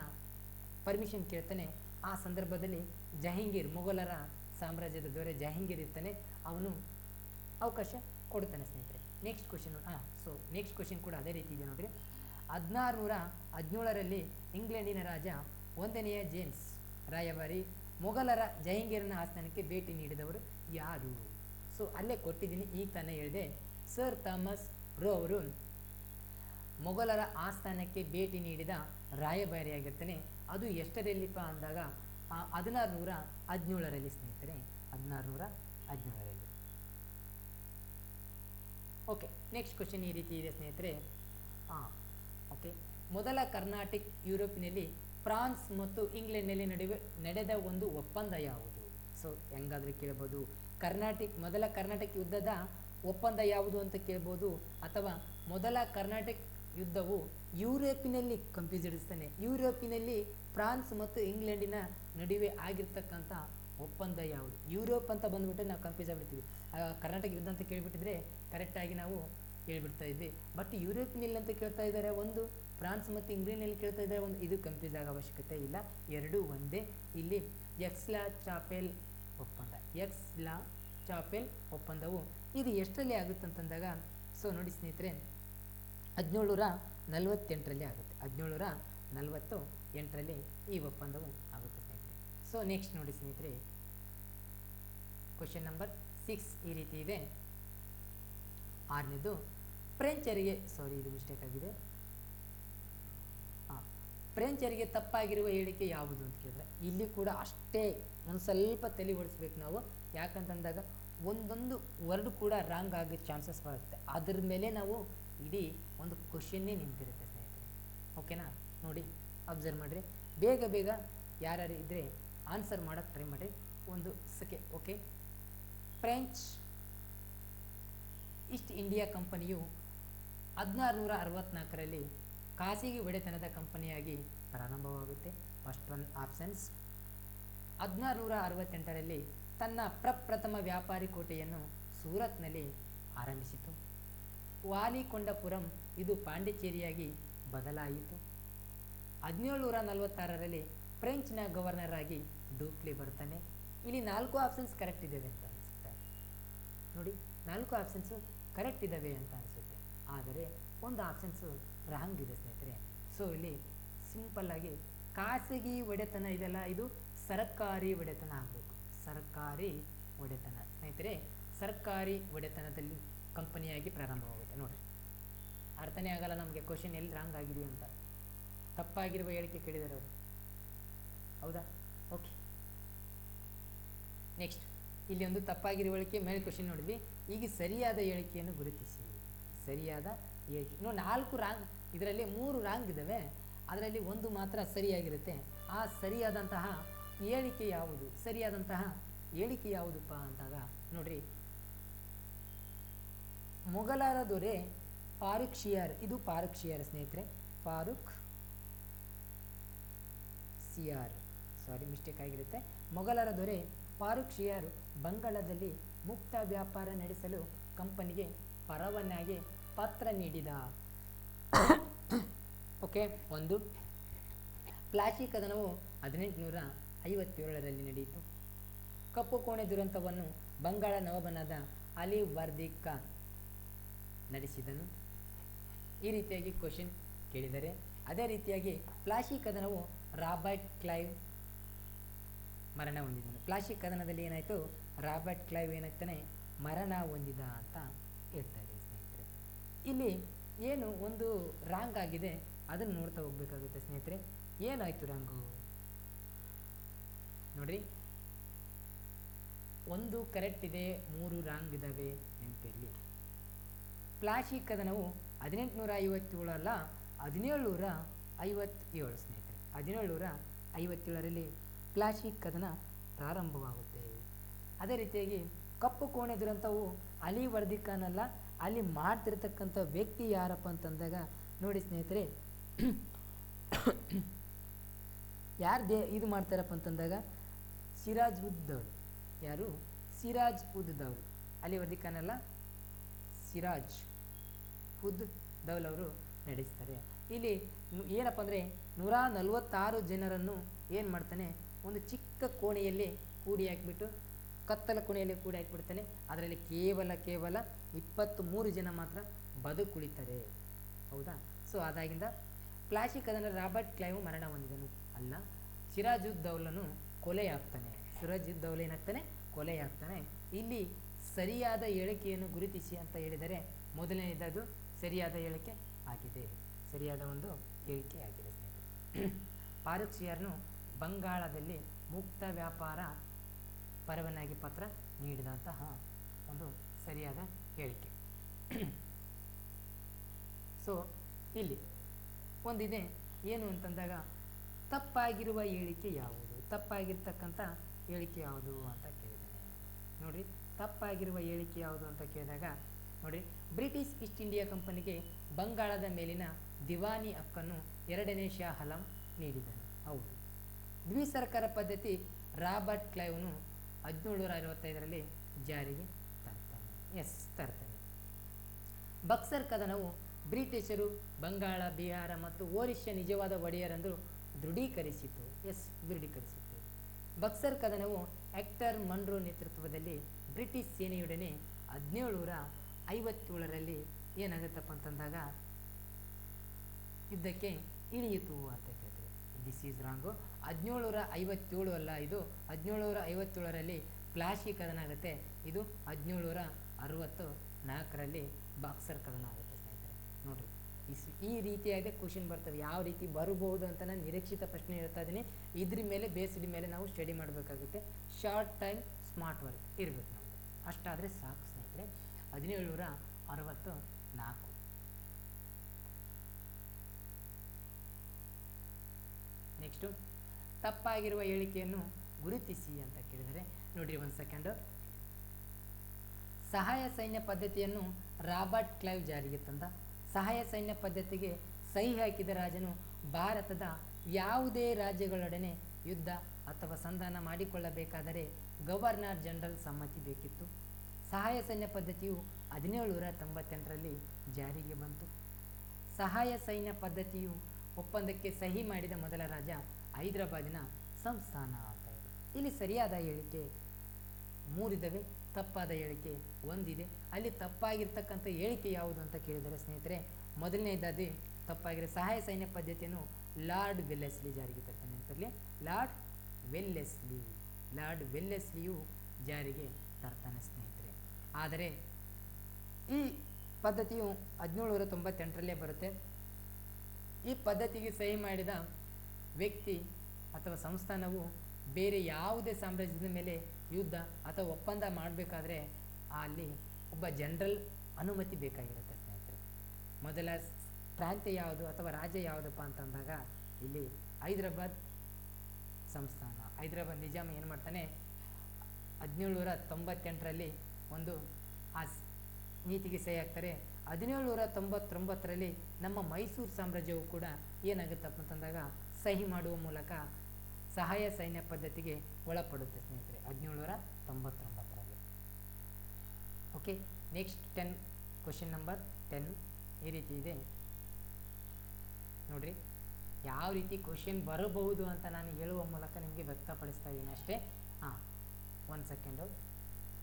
ಪರ್ಮಿಷನ್ ಕೇಳ್ತಾನೆ, ಆ ಸಂದರ್ಭದಲ್ಲಿ ಜಹಾಂಗೀರ್, ಮೊಘಲರ ಸಾಮ್ರಾಜ್ಯದ ದೊರೆ ಜಹಾಂಗೀರ್ ಇರ್ತಾನೆ, ಅವನು ಅವಕಾಶ ಕೊಡ್ತಾನೆ ಸ್ನೇಹಿತರೆ. ನೆಕ್ಸ್ಟ್ ಕ್ವಶನ್ ಹಾಂ ಸೊ ನೆಕ್ಸ್ಟ್ ಕ್ವಶನ್ ಕೂಡ ಅದೇ ರೀತಿ ಇದೆ ನೋಡಿರಿ. ಹದಿನಾರು ನೂರ ಹದಿನೇಳರಲ್ಲಿ ಇಂಗ್ಲೆಂಡಿನ ರಾಜ ಒಂದನೆಯ ಜೇಮ್ಸ್ ರಾಯಭಾರಿ ಮೊಘಲರ ಜಹಾಂಗೀರನ ಆಸ್ಥಾನಕ್ಕೆ ಭೇಟಿ ನೀಡಿದವರು ಯಾರು? ಸೊ ಅಲ್ಲೇ ಕೊಟ್ಟಿದ್ದೀನಿ, ಈಗ ತಾನೇ ಹೇಳಿದೆ. ಸರ್ ಥಾಮಸ್ ರೋ ಅವರು ಮೊಘಲರ ಆಸ್ಥಾನಕ್ಕೆ ಭೇಟಿ ನೀಡಿದ ರಾಯಭಾರಿಯಾಗಿರ್ತಾನೆ ಅದು ಎಷ್ಟರಲ್ಲಿಪ್ಪ ಅಂದಾಗ ಹದಿನಾರು ನೂರ ಹದಿನೇಳರಲ್ಲಿ, ಸ್ನೇಹಿತರೆ ಹದಿನಾರು ನೂರ ಹದಿನೇಳರಲ್ಲಿ. ಓಕೆ ನೆಕ್ಸ್ಟ್ ಕ್ವಶನ್ ಈ ರೀತಿ ಇದೆ, ಸ್ನೇಹಿತರೆ. ಹಾಂ ಓಕೆ ಮೊದಲ ಕರ್ನಾಟಿಕ್ ಯುರೋಪಿನಲ್ಲಿ ಫ್ರಾನ್ಸ್ ಮತ್ತು ಇಂಗ್ಲೆಂಡ್ನಲ್ಲಿ ನಡುವೆ, ನಡೆದ ಒಂದು ಒಪ್ಪಂದ ಯಾವುದು? ಸೊ ಹೆಂಗಾದರೂ ಕೇಳ್ಬೋದು. ಕರ್ನಾಟಿಕ್, ಮೊದಲ ಕರ್ನಾಟಕ ಯುದ್ಧದ ಒಪ್ಪಂದ ಯಾವುದು ಅಂತ ಕೇಳ್ಬೋದು? ಅಥವಾ ಮೊದಲ ಕರ್ನಾಟಕ ಯುದ್ಧವು ಯುರೋಪಿನಲ್ಲಿ ಕನ್ಫ್ಯೂಸ್ ಇಡಿಸ್ತಾನೆ, ಯುರೋಪಿನಲ್ಲಿ ಫ್ರಾನ್ಸ್ ಮತ್ತು ಇಂಗ್ಲೆಂಡಿನ ನಡುವೆ ಆಗಿರ್ತಕ್ಕಂಥ ಒಪ್ಪಂದ ಯಾವುದು? ಯುರೋಪ್ ಅಂತ ಬಂದ್ಬಿಟ್ಟು ನಾವು ಕನ್ಫ್ಯೂಸ್ ಆಗಿಬಿಡ್ತೀವಿ. ಕರ್ನಾಟಕ ಯುದ್ಧ ಅಂತ ಕೇಳಿಬಿಟ್ಟಿದ್ರೆ ಕರೆಕ್ಟಾಗಿ ನಾವು ಕೇಳಿಬಿಡ್ತಾ ಇದ್ವಿ. ಬಟ್ ಯುರೋಪಿನಲ್ಲಿ ಅಂತ ಕೇಳ್ತಾ ಇದ್ದಾರೆ ಒಂದು, ಫ್ರಾನ್ಸ್ ಮತ್ತು ಇಂಗ್ಲೆಂಡ್ನಲ್ಲಿ ಕೇಳ್ತಾ ಇದ್ದಾರೆ ಒಂದು, ಇದು ಕನ್ಫ್ಯೂಸ್ ಆಗೋ ಅವಶ್ಯಕತೆ ಇಲ್ಲ. ಎರಡೂ ಒಂದೇ. ಇಲ್ಲಿ ಎಕ್ಸ್ಲಾ ಚಾಪೆಲ್ ಒಪ್ಪಂದ. ಎಕ್ಸ್ಲಾ ಚಾಪೆಲ್ ಒಪ್ಪಂದವು. ಇದು ಎಷ್ಟರಲ್ಲಿ ಆಗುತ್ತೆ ಅಂತಂದಾಗ, ಸೊ ನೋಡಿ ಸ್ನೇಹಿತರೆ, ಹದಿನೇಳುನೂರ ನಲವತ್ತೆಂಟರಲ್ಲಿ ಆಗುತ್ತೆ. ಹದಿನೇಳುನೂರ ನಲವತ್ತು ಎಂಟರಲ್ಲಿ ಈ ಒಪ್ಪಂದವು ಆಗುತ್ತೆ ಸ್ನೇಹಿತರೆ. ಸೊ ನೆಕ್ಸ್ಟ್ ನೋಡಿ ಸ್ನೇಹಿತರೆ ಕ್ವಶನ್ ನಂಬರ್ ಸಿಕ್ಸ್ ಈ ರೀತಿ ಇದೆ. ಆರನೇದು, ಫ್ರೆಂಚರಿಗೆ ಸಾರಿ ಇದು ಮಿಸ್ಟೇಕ್ ಆಗಿದೆ. ಫ್ರೆಂಚರಿಗೆ ತಪ್ಪಾಗಿರುವ ಹೇಳಿಕೆ ಯಾವುದು ಅಂತ ಕೇಳಿದ್ರೆ, ಇಲ್ಲಿ ಕೂಡ ಅಷ್ಟೇ, ಒಂದು ಸ್ವಲ್ಪ ತಲೆ ಓಡಿಸ್ಬೇಕು ನಾವು. ಯಾಕಂತಂದಾಗ ಒಂದೊಂದು ವರ್ಡ್ ಕೂಡ ರಾಂಗ್ ಆಗೋ ಚಾನ್ಸಸ್ ಬರುತ್ತೆ. ಅದ್ರ ಮೇಲೆ ನಾವು ಇಡೀ ಒಂದು ಕ್ವಶನ್ನೇ ನಿಂತಿರುತ್ತೆ ಸ್ನೇಹಿತರೆ. ಓಕೆನಾ ನೋಡಿ ಅಬ್ಸರ್ವ್ ಮಾಡಿರಿ. ಬೇಗ ಬೇಗ ಯಾರ್ಯಾರು ಇದ್ದರೆ ಆನ್ಸರ್ ಮಾಡೋಕ್ಕೆ ಟ್ರೈ ಮಾಡಿರಿ. ಒಂದು ಸೆಕೆ ಓಕೆ ಫ್ರೆಂಚ್ ಈಸ್ಟ್ ಇಂಡಿಯಾ ಕಂಪನಿಯು ಹದಿನಾರು ನೂರ ಅರವತ್ತ್ನಾಲ್ಕರಲ್ಲಿ ಖಾಸಗಿ ಒಡೆತನದ ಕಂಪನಿಯಾಗಿ ಪ್ರಾರಂಭವಾಗುತ್ತೆ. ಫಸ್ಟ್ ಒನ್ ಆಪ್ಷನ್ಸ್ ಹದಿನಾರು ನೂರ ಅರವತ್ತೆಂಟರಲ್ಲಿ ತನ್ನ ಪ್ರಪ್ರಥಮ ವ್ಯಾಪಾರಿ ಕೋಟೆಯನ್ನು ಸೂರತ್ನಲ್ಲಿ ಆರಂಭಿಸಿತು. ವಾಲಿಕೊಂಡಪುರಂ ಇದು ಪಾಂಡಿಚೇರಿಯಾಗಿ ಬದಲಾಯಿತು. ಹದಿನೇಳುನೂರ ನಲವತ್ತಾರರಲ್ಲಿ ಫ್ರೆಂಚ್ನ ಗವರ್ನರ್ ಆಗಿ ಡೂಪ್ಲಿ ಬರ್ತಾನೆ ಇಲ್ಲಿ ನಾಲ್ಕು ಆಪ್ಷನ್ಸ್ ಕರೆಕ್ಟ್ ಇದ್ದಾವೆ ಅಂತ ಅನಿಸುತ್ತೆ. ನೋಡಿ, ನಾಲ್ಕು ಆಪ್ಷನ್ಸು ಕರೆಕ್ಟ್ ಇದ್ದಾವೆ ಅಂತ ಅನಿಸುತ್ತೆ. ಆದರೆ ಒಂದು ಆಪ್ಷನ್ಸು ರಾಂಗ್ ಇದೆ ಸ್ನೇಹಿತರೆ. ಸೊ, ಇಲ್ಲಿ ಸಿಂಪಲ್ಲಾಗಿ ಖಾಸಗಿ ಒಡೆತನ ಇದೆಲ್ಲ, ಇದು ಸರ್ಕಾರಿ ಒಡೆತನ ಆಗಬೇಕು. ಸರ್ಕಾರಿ ಒಡೆತನ. ಸ್ನೇಹಿತರೆ, ಸರ್ಕಾರಿ ಒಡೆತನದಲ್ಲಿ ಕಂಪನಿಯಾಗಿ ಪ್ರಾರಂಭವಾಗುತ್ತೆ. ನೋಡಿ ಅರ್ಥನೇ ಆಗಲ್ಲ ನಮಗೆ. ಕ್ವಶನ್ ಎಲ್ಲಿ ರಾಂಗ್ ಆಗಿದೆ ಅಂತ. ತಪ್ಪಾಗಿರುವ ಹೇಳಿಕೆ ಕೇಳಿದಾರೆ ಅವರು. ಹೌದಾ? ಓಕೆ ನೆಕ್ಸ್ಟ್ ಇಲ್ಲಿ ಒಂದು ತಪ್ಪಾಗಿರುವ ಹೇಳಿಕೆ, ಮೇಲೆ ಕ್ವಶನ್ ನೋಡಿದ್ವಿ. ಈಗ ಸರಿಯಾದ ಹೇಳಿಕೆಯನ್ನು ಗುರುತಿಸಿ. ಸರಿಯಾದ ಹೇಳಿಕೆ. ಇನ್ನು ನಾಲ್ಕು ರಾಂಗ್ ಇದರಲ್ಲಿ ಮೂರು ರಾಂಗ್ ಇದ್ದಾವೆ ಅದರಲ್ಲಿ ಒಂದು ಮಾತ್ರ ಸರಿಯಾಗಿರುತ್ತೆ. ಆ ಸರಿಯಾದಂತಹ ಹೇಳಿಕೆ ಯಾವುದು? ಸರಿಯಾದಂತಹ ಹೇಳಿಕೆ ಯಾವುದಪ್ಪ ಅಂದಾಗ, ನೋಡ್ರಿ. ಮೊಘಲರ ದೊರೆ ಪಾರುಕ್ಷಿಯರ್, ಇದು ಶಿಯಾರ್ ಸ್ನೇಹಿತರೆ ಫಾರೂಕ್ ಸಿಯಾರ್ ಸಾರಿ ಮಿಸ್ಟೇಕ್ ಆಗಿರುತ್ತೆ. ಮೊಘಲರ ದೊರೆ ಫಾರೂಕ್ ಶಿಯಾರ್ ಬಂಗಾಳದಲ್ಲಿ ಮುಕ್ತ ವ್ಯಾಪಾರ ನಡೆಸಲು ಕಂಪನಿಗೆ ಪರವಾನಗಿ ಪತ್ರ ನೀಡಿದ. [COUGHS] ಓಕೆ ಒಂದು. ಪ್ಲಾಸ್ಟಿಕ್ ಕದನವು ಹದಿನೆಂಟುನೂರ ಐವತ್ತೇಳರಲ್ಲಿ ನಡೆಯಿತು. ಕಪ್ಪು ಕೋಣೆ ದುರಂತವನ್ನು ಬಂಗಾಳ ನವಾಬನಾದ ಅಲಿ ವರ್ದಿಕ್ಕ ನಡೆಸಿದನು. ಈ ರೀತಿಯಾಗಿ ಕ್ವಶನ್ ಕೇಳಿದರೆ, ಅದೇ ರೀತಿಯಾಗಿ ಫ್ಲಾಶಿ ಕದನವು ರಾಬರ್ಟ್ ಕ್ಲೈವ್ ಮರಣ ಹೊಂದಿದನು. ಫ್ಲಾಶಿ ಕದನದಲ್ಲಿ ಏನಾಯಿತು? ರಾಬರ್ಟ್ ಕ್ಲೈವ್ ಏನಾಗ್ತಾನೆ? ಮರಣ ಹೊಂದಿದ ಅಂತ ಹೇಳ್ತಾರೆ ಸ್ನೇಹಿತರೆ. ಇಲ್ಲಿ ಏನು ಒಂದು ರಾಂಗ್ ಆಗಿದೆ, ಅದನ್ನು ನೋಡ್ತಾ ಹೋಗ್ಬೇಕಾಗುತ್ತೆ ಸ್ನೇಹಿತರೆ. ಏನಾಯಿತು ರಾಂಗು? ನೋಡ್ರಿ. ಒಂದು ಕರೆಕ್ಟ್ ಇದೆ, ಮೂರು ರಾಂಗ್ ಇದ್ದಾವೆ ನೆನಪಿರಲಿ. ಪ್ಲಾಶಿ ಕದನವು ಹದಿನೆಂಟುನೂರ ಐವತ್ತೇಳು ಅಲ್ಲ, ಹದಿನೇಳುನೂರ ಐವತ್ತೇಳು ಸ್ನೇಹಿತರೆ. ಹದಿನೇಳುನೂರ ಐವತ್ತೇಳರಲ್ಲಿ ಪ್ಲಾಶಿ ಕದನ ಪ್ರಾರಂಭವಾಗುತ್ತೆ. ಅದೇ ರೀತಿಯಾಗಿ ಕಪ್ಪು ಕೋಣೆ ದುರಂತವು ಅಲಿ ವರದಿ ಅಲ್ಲಿ ಮಾಡ್ತಿರ್ತಕ್ಕಂಥ ವ್ಯಕ್ತಿ ಯಾರಪ್ಪ ಅಂತಂದಾಗ ನೋಡಿ ಸ್ನೇಹಿತರೆ, [COUGHS] ಯಾರು ದೇ ಇದು ಮಾಡ್ತಾರಪ್ಪ ಅಂತಂದಾಗ ಸಿರಾಜ್ ಉದ್ದವ್ರು ಯಾರು? ಸಿರಾಜ್ ಉದ್ದವ್ರು ಅಲ್ಲ ಸಿರಾಜ್ ಉದ್ ದೌಲ್ ಅವರು ನಡೆಸ್ತಾರೆ. ಇಲ್ಲಿ ಏನಪ್ಪ ಅಂದರೆ ನೂರ ನಲವತ್ತಾರು ಜನರನ್ನು ಏನು ಮಾಡ್ತಾನೆ, ಒಂದು ಚಿಕ್ಕ ಕೋಣೆಯಲ್ಲಿ ಕೂಡಿ ಹಾಕಿಬಿಟ್ಟು, ಕತ್ತಲ ಕೋಣೆಯಲ್ಲಿ ಕೂಡಿ ಹಾಕಿಬಿಡ್ತಾನೆ. ಅದರಲ್ಲಿ ಕೇವಲ ಕೇವಲ ಇಪ್ಪತ್ತ್ ಮೂರು ಜನ ಮಾತ್ರ ಬದುಕುಳಿತಾರೆ. ಹೌದಾ? ಸೊ ಅದಾಗಿಂದ ಪ್ಲಾಸ್ಟಿಕ್ ಅದನ್ನು ರಾಬರ್ಟ್ ಕ್ಲೈವ್ ಮರಣ ಹೊಂದಿದನು. ಅಲ್ಲ ಸಿರಾಜುದ್ ದೌಲನು ಕೊಲೆಯಾಗ್ತಾನೆ. ಸುರಜ್ ದೌಲ್ ಏನಾಗ್ತಾನೆ? ಕೊಲೆಯಾಗ್ತಾನೆ. ಇಲ್ಲಿ ಸರಿಯಾದ ಹೇಳಿಕೆಯನ್ನು ಗುರುತಿಸಿ ಅಂತ ಹೇಳಿದರೆ ಮೊದಲನೇದದು ಸರಿಯಾದ ಹೇಳಿಕೆ ಆಗಿದೆ. ಸರಿಯಾದ ಒಂದು ಹೇಳಿಕೆ ಆಗಿದೆ. [CLEARS THROAT] ಸ್ನೇಹಿತರೆ ಬಂಗಾಳದಲ್ಲಿ ಮುಕ್ತ ವ್ಯಾಪಾರ ಪರವಾನಗಿ ಪತ್ರ ನೀಡಿದಂತಹ ಒಂದು ಸರಿಯಾದ ಹೇಳಿಕೆ ಸೊ [CLEARS THROAT] ಇಲ್ಲಿ ಒಂದಿದೆ. ಏನು ಅಂತಂದಾಗ, ತಪ್ಪಾಗಿರುವ ಹೇಳಿಕೆ ಯಾವುದು? ತಪ್ಪಾಗಿರ್ತಕ್ಕಂಥ ಹೇಳಿಕೆ ಯಾವುದು ಅಂತ ಕೇಳಿದ್ದಾನೆ. ನೋಡಿ ತಪ್ಪಾಗಿರುವ ಹೇಳಿಕೆ ಯಾವುದು ಅಂತ ಕೇಳಿದಾಗ ನೋಡಿ ಬ್ರಿಟಿಷ್ ಈಸ್ಟ್ ಇಂಡಿಯಾ ಕಂಪನಿಗೆ ಬಂಗಾಳದ ಮೇಲಿನ ದಿವಾನಿ ಹಕ್ಕನ್ನು ಎರಡನೇ ಶಾ ಹಲಂ ನೀಡಿದನು. ಹೌದು. ದ್ವಿಸರ್ಕಾರ ಪದ್ಧತಿ ರಾಬರ್ಟ್ ಕ್ಲೈವ್ನು ಹದಿನೇಳುನೂರ ಐವತ್ತೈದರಲ್ಲಿ ಜಾರಿಗೆ ತರ್ತಾನೆ. ಎಸ್ ತರ್ತಾನೆ. ಬಕ್ಸರ್ ಕದನವು ಬ್ರಿಟಿಷರು ಬಂಗಾಳ, ಬಿಹಾರ ಮತ್ತು ಒರಿಸ್ಸಾ ನಿಜವಾದ ಒಡೆಯರೆಂದು ದೃಢೀಕರಿಸಿತು. ಎಸ್ ದೃಢೀಕರಿಸಿತು. ಬಕ್ಸರ್ ಕದನವು ಆಕ್ಟರ್ ಮನ್ರೋ ನೇತೃತ್ವದಲ್ಲಿ ಬ್ರಿಟಿಷ್ ಸೇನೆಯೊಡನೆ ಹದಿನೇಳುನೂರ ಐವತ್ತೇಳರಲ್ಲಿ ಏನಾಗುತ್ತಪ್ಪ ಅಂತಂದಾಗ ಯುದ್ಧಕ್ಕೆ ಇಳಿಯಿತು ಅಂತ ಕೇಳ್ತೇವೆ ದಿಸ್ ಈಸ್ ರಾಂಗು ಹದಿನೇಳುನೂರ ಐವತ್ತೇಳು ಅಲ್ಲ ಇದು. ಹದಿನೇಳುನೂರ ಐವತ್ತೇಳರಲ್ಲಿ ಪ್ಲಾಶಿ ಕದನ ಆಗುತ್ತೆ. ಇದು ಹದಿನೇಳುನೂರ ಅರವತ್ತು ನಾಲ್ಕರಲ್ಲಿ ಬಾಕ್ಸರ್ ಕದನ ಆಗುತ್ತೆ ಸ್ನೇಹಿತರೆ ನೋಡ್ರಿ. ಈ ರೀತಿಯಾಗಿ ಕ್ವಶನ್ ಬರ್ತವೆ. ಯಾವ ರೀತಿ ಬರಬಹುದು ಅಂತ ನಾನು ನಿರೀಕ್ಷಿತ ಪ್ರಶ್ನೆ ಹೇಳ್ತಾ ಇದ್ದೀನಿ. ಇದ್ರ ಮೇಲೆ, ಬೇಸಿದ ಮೇಲೆ ನಾವು ಸ್ಟಡಿ ಮಾಡಬೇಕಾಗುತ್ತೆ. ಶಾರ್ಟ್ ಟೈಮ್ ಸ್ಮಾರ್ಟ್ ವರ್ಕ್ ಇರಬೇಕು ನಮ್ಮದು ಅಷ್ಟಾದರೆ ಸಾಕು ಸ್ನೇಹಿತರೆ. ಹದಿನೇಳುನೂರ ಅರವತ್ತು ನಾಲ್ಕು. ನೆಕ್ಸ್ಟು ತಪ್ಪಾಗಿರುವ ಹೇಳಿಕೆಯನ್ನು ಗುರುತಿಸಿ ಅಂತ ಕೇಳಿದರೆ, ನೋಡಿರಿ ಒಂದು ಸೆಕೆಂಡು ಸಹಾಯ ಸೈನ್ಯ ಪದ್ಧತಿಯನ್ನು ರಾಬರ್ಟ್ ಕ್ಲೈವ್ ಜಾರಿಗೆ ತಂದ. ಸಹಾಯ ಸೈನ್ಯ ಪದ್ಧತಿಗೆ ಸಹಿ ಹಾಕಿದ ರಾಜನು ಭಾರತದ ಯಾವುದೇ ರಾಜ್ಯಗಳೊಡನೆ ಯುದ್ಧ ಅಥವಾ ಸಂಧಾನ ಮಾಡಿಕೊಳ್ಳಬೇಕಾದರೆ ಗವರ್ನರ್ ಜನರಲ್ ಸಮ್ಮತಿ ಬೇಕಿತ್ತು. ಸಹಾಯ ಸೈನ್ಯ ಪದ್ಧತಿಯು ಹದಿನೇಳುನೂರ ತೊಂಬತ್ತೆಂಟರಲ್ಲಿ ಜಾರಿಗೆ ಬಂತು. ಸಹಾಯ ಸೈನ್ಯ ಪದ್ಧತಿಯು ಒಪ್ಪಂದಕ್ಕೆ ಸಹಿ ಮಾಡಿದ ಮೊದಲ ರಾಜ ಹೈದರಾಬಾದಿನ ಸಂಸ್ಥಾನ ಅಂತ ಇಲ್ಲಿ ಸರಿಯಾದ ಹೇಳಿಕೆ ಮೂರಿದವೆ ತಪ್ಪಾದ ಹೇಳಿಕೆ ಒಂದಿದೆ. ಅಲ್ಲಿ ತಪ್ಪಾಗಿರ್ತಕ್ಕಂಥ ಹೇಳಿಕೆ ಯಾವುದು ಅಂತ ಕೇಳಿದರೆ ಸ್ನೇಹಿತರೆ ಮೊದಲನೇದಾದಿ ತಪ್ಪಾಗಿರೋ ಸಹಾಯ ಸೈನ್ಯ ಪದ್ಧತಿಯನ್ನು ಲಾರ್ಡ್ ವೆಲ್ಲೆಸ್ಲಿ ಜಾರಿಗೆ ತರ್ತಾನೆ ನೆನಪಿರಲಿ ಲಾರ್ಡ್ ವೆಲ್ಲೆಸ್ಲಿ, ಲಾರ್ಡ್ ವೆಲ್ಲೆಸ್ಲಿಯು ಜಾರಿಗೆ ತರ್ತಾನೆ ಸ್ನೇಹಿತರೆ. ಆದರೆ ಈ ಪದ್ಧತಿಯು ಹದಿನೇಳುನೂರ ತೊಂಬತ್ತೆಂಟರಲ್ಲೇ ಬರುತ್ತೆ. ಈ ಪದ್ಧತಿಗೆ ಸಹಿ ಮಾಡಿದ ವ್ಯಕ್ತಿ ಅಥವಾ ಸಂಸ್ಥಾನವು ಬೇರೆ ಯಾವುದೇ ಸಾಮ್ರಾಜ್ಯದ ಮೇಲೆ ಯುದ್ಧ ಅಥವಾ ಒಪ್ಪಂದ ಮಾಡಬೇಕಾದ್ರೆ ಅಲ್ಲಿ ಒಬ್ಬ ಜನರಲ್ ಅನುಮತಿ ಬೇಕಾಗಿರುತ್ತೆ ಸ್ನೇಹಿತರೆ. ಮೊದಲ ಪ್ರಾಂತ್ಯ ಯಾವುದು ಅಥವಾ ರಾಜ್ಯ ಯಾವುದಪ್ಪ ಅಂತಂದಾಗ ಇಲ್ಲಿ ಹೈದರಾಬಾದ್ ಸಂಸ್ಥಾನ. ಹೈದರಾಬಾದ್ ನಿಜಾಮ ಏನು ಮಾಡ್ತಾನೆ? ಹದಿನೇಳುನೂರ ತೊಂಬತ್ತೆಂಟರಲ್ಲಿ ಒಂದು ಆ ನೀತಿಗೆ ಸಹಿ ಹಾಕ್ತಾರೆ ಹದಿನೇಳುನೂರ ತೊಂಬತ್ತೊಂಬತ್ತರಲ್ಲಿ ನಮ್ಮ ಮೈಸೂರು ಸಾಮ್ರಾಜ್ಯವು ಕೂಡ ಏನಾಗುತ್ತಪ್ಪ ಅಂತಂದಾಗ ಸಹಿ ಮಾಡುವ ಮೂಲಕ ಸಹಾಯ ಸೈನ್ಯ ಪದ್ಧತಿಗೆ ಒಳಪಡುತ್ತೆ ಸ್ನೇಹಿತರೆ. ಹದಿನೇಳುನೂರ ತೊಂಬತ್ತೊಂಬತ್ತರಲ್ಲಿ. Okay next ten question number ten ಈ ರೀತಿ ಇದೆ. ನೋಡ್ರಿ, ಯಾವ ರೀತಿ ಕ್ವಶನ್ ಬರಬಹುದು ಅಂತ ನಾನು ಹೇಳುವ ಮೂಲಕ ನಿಮಗೆ ವ್ಯಕ್ತಪಡಿಸ್ತಾ ಇದ್ದೀನಿ ಅಷ್ಟೇ. ಹಾಂ ಒಂದು ಸೆಕೆಂಡು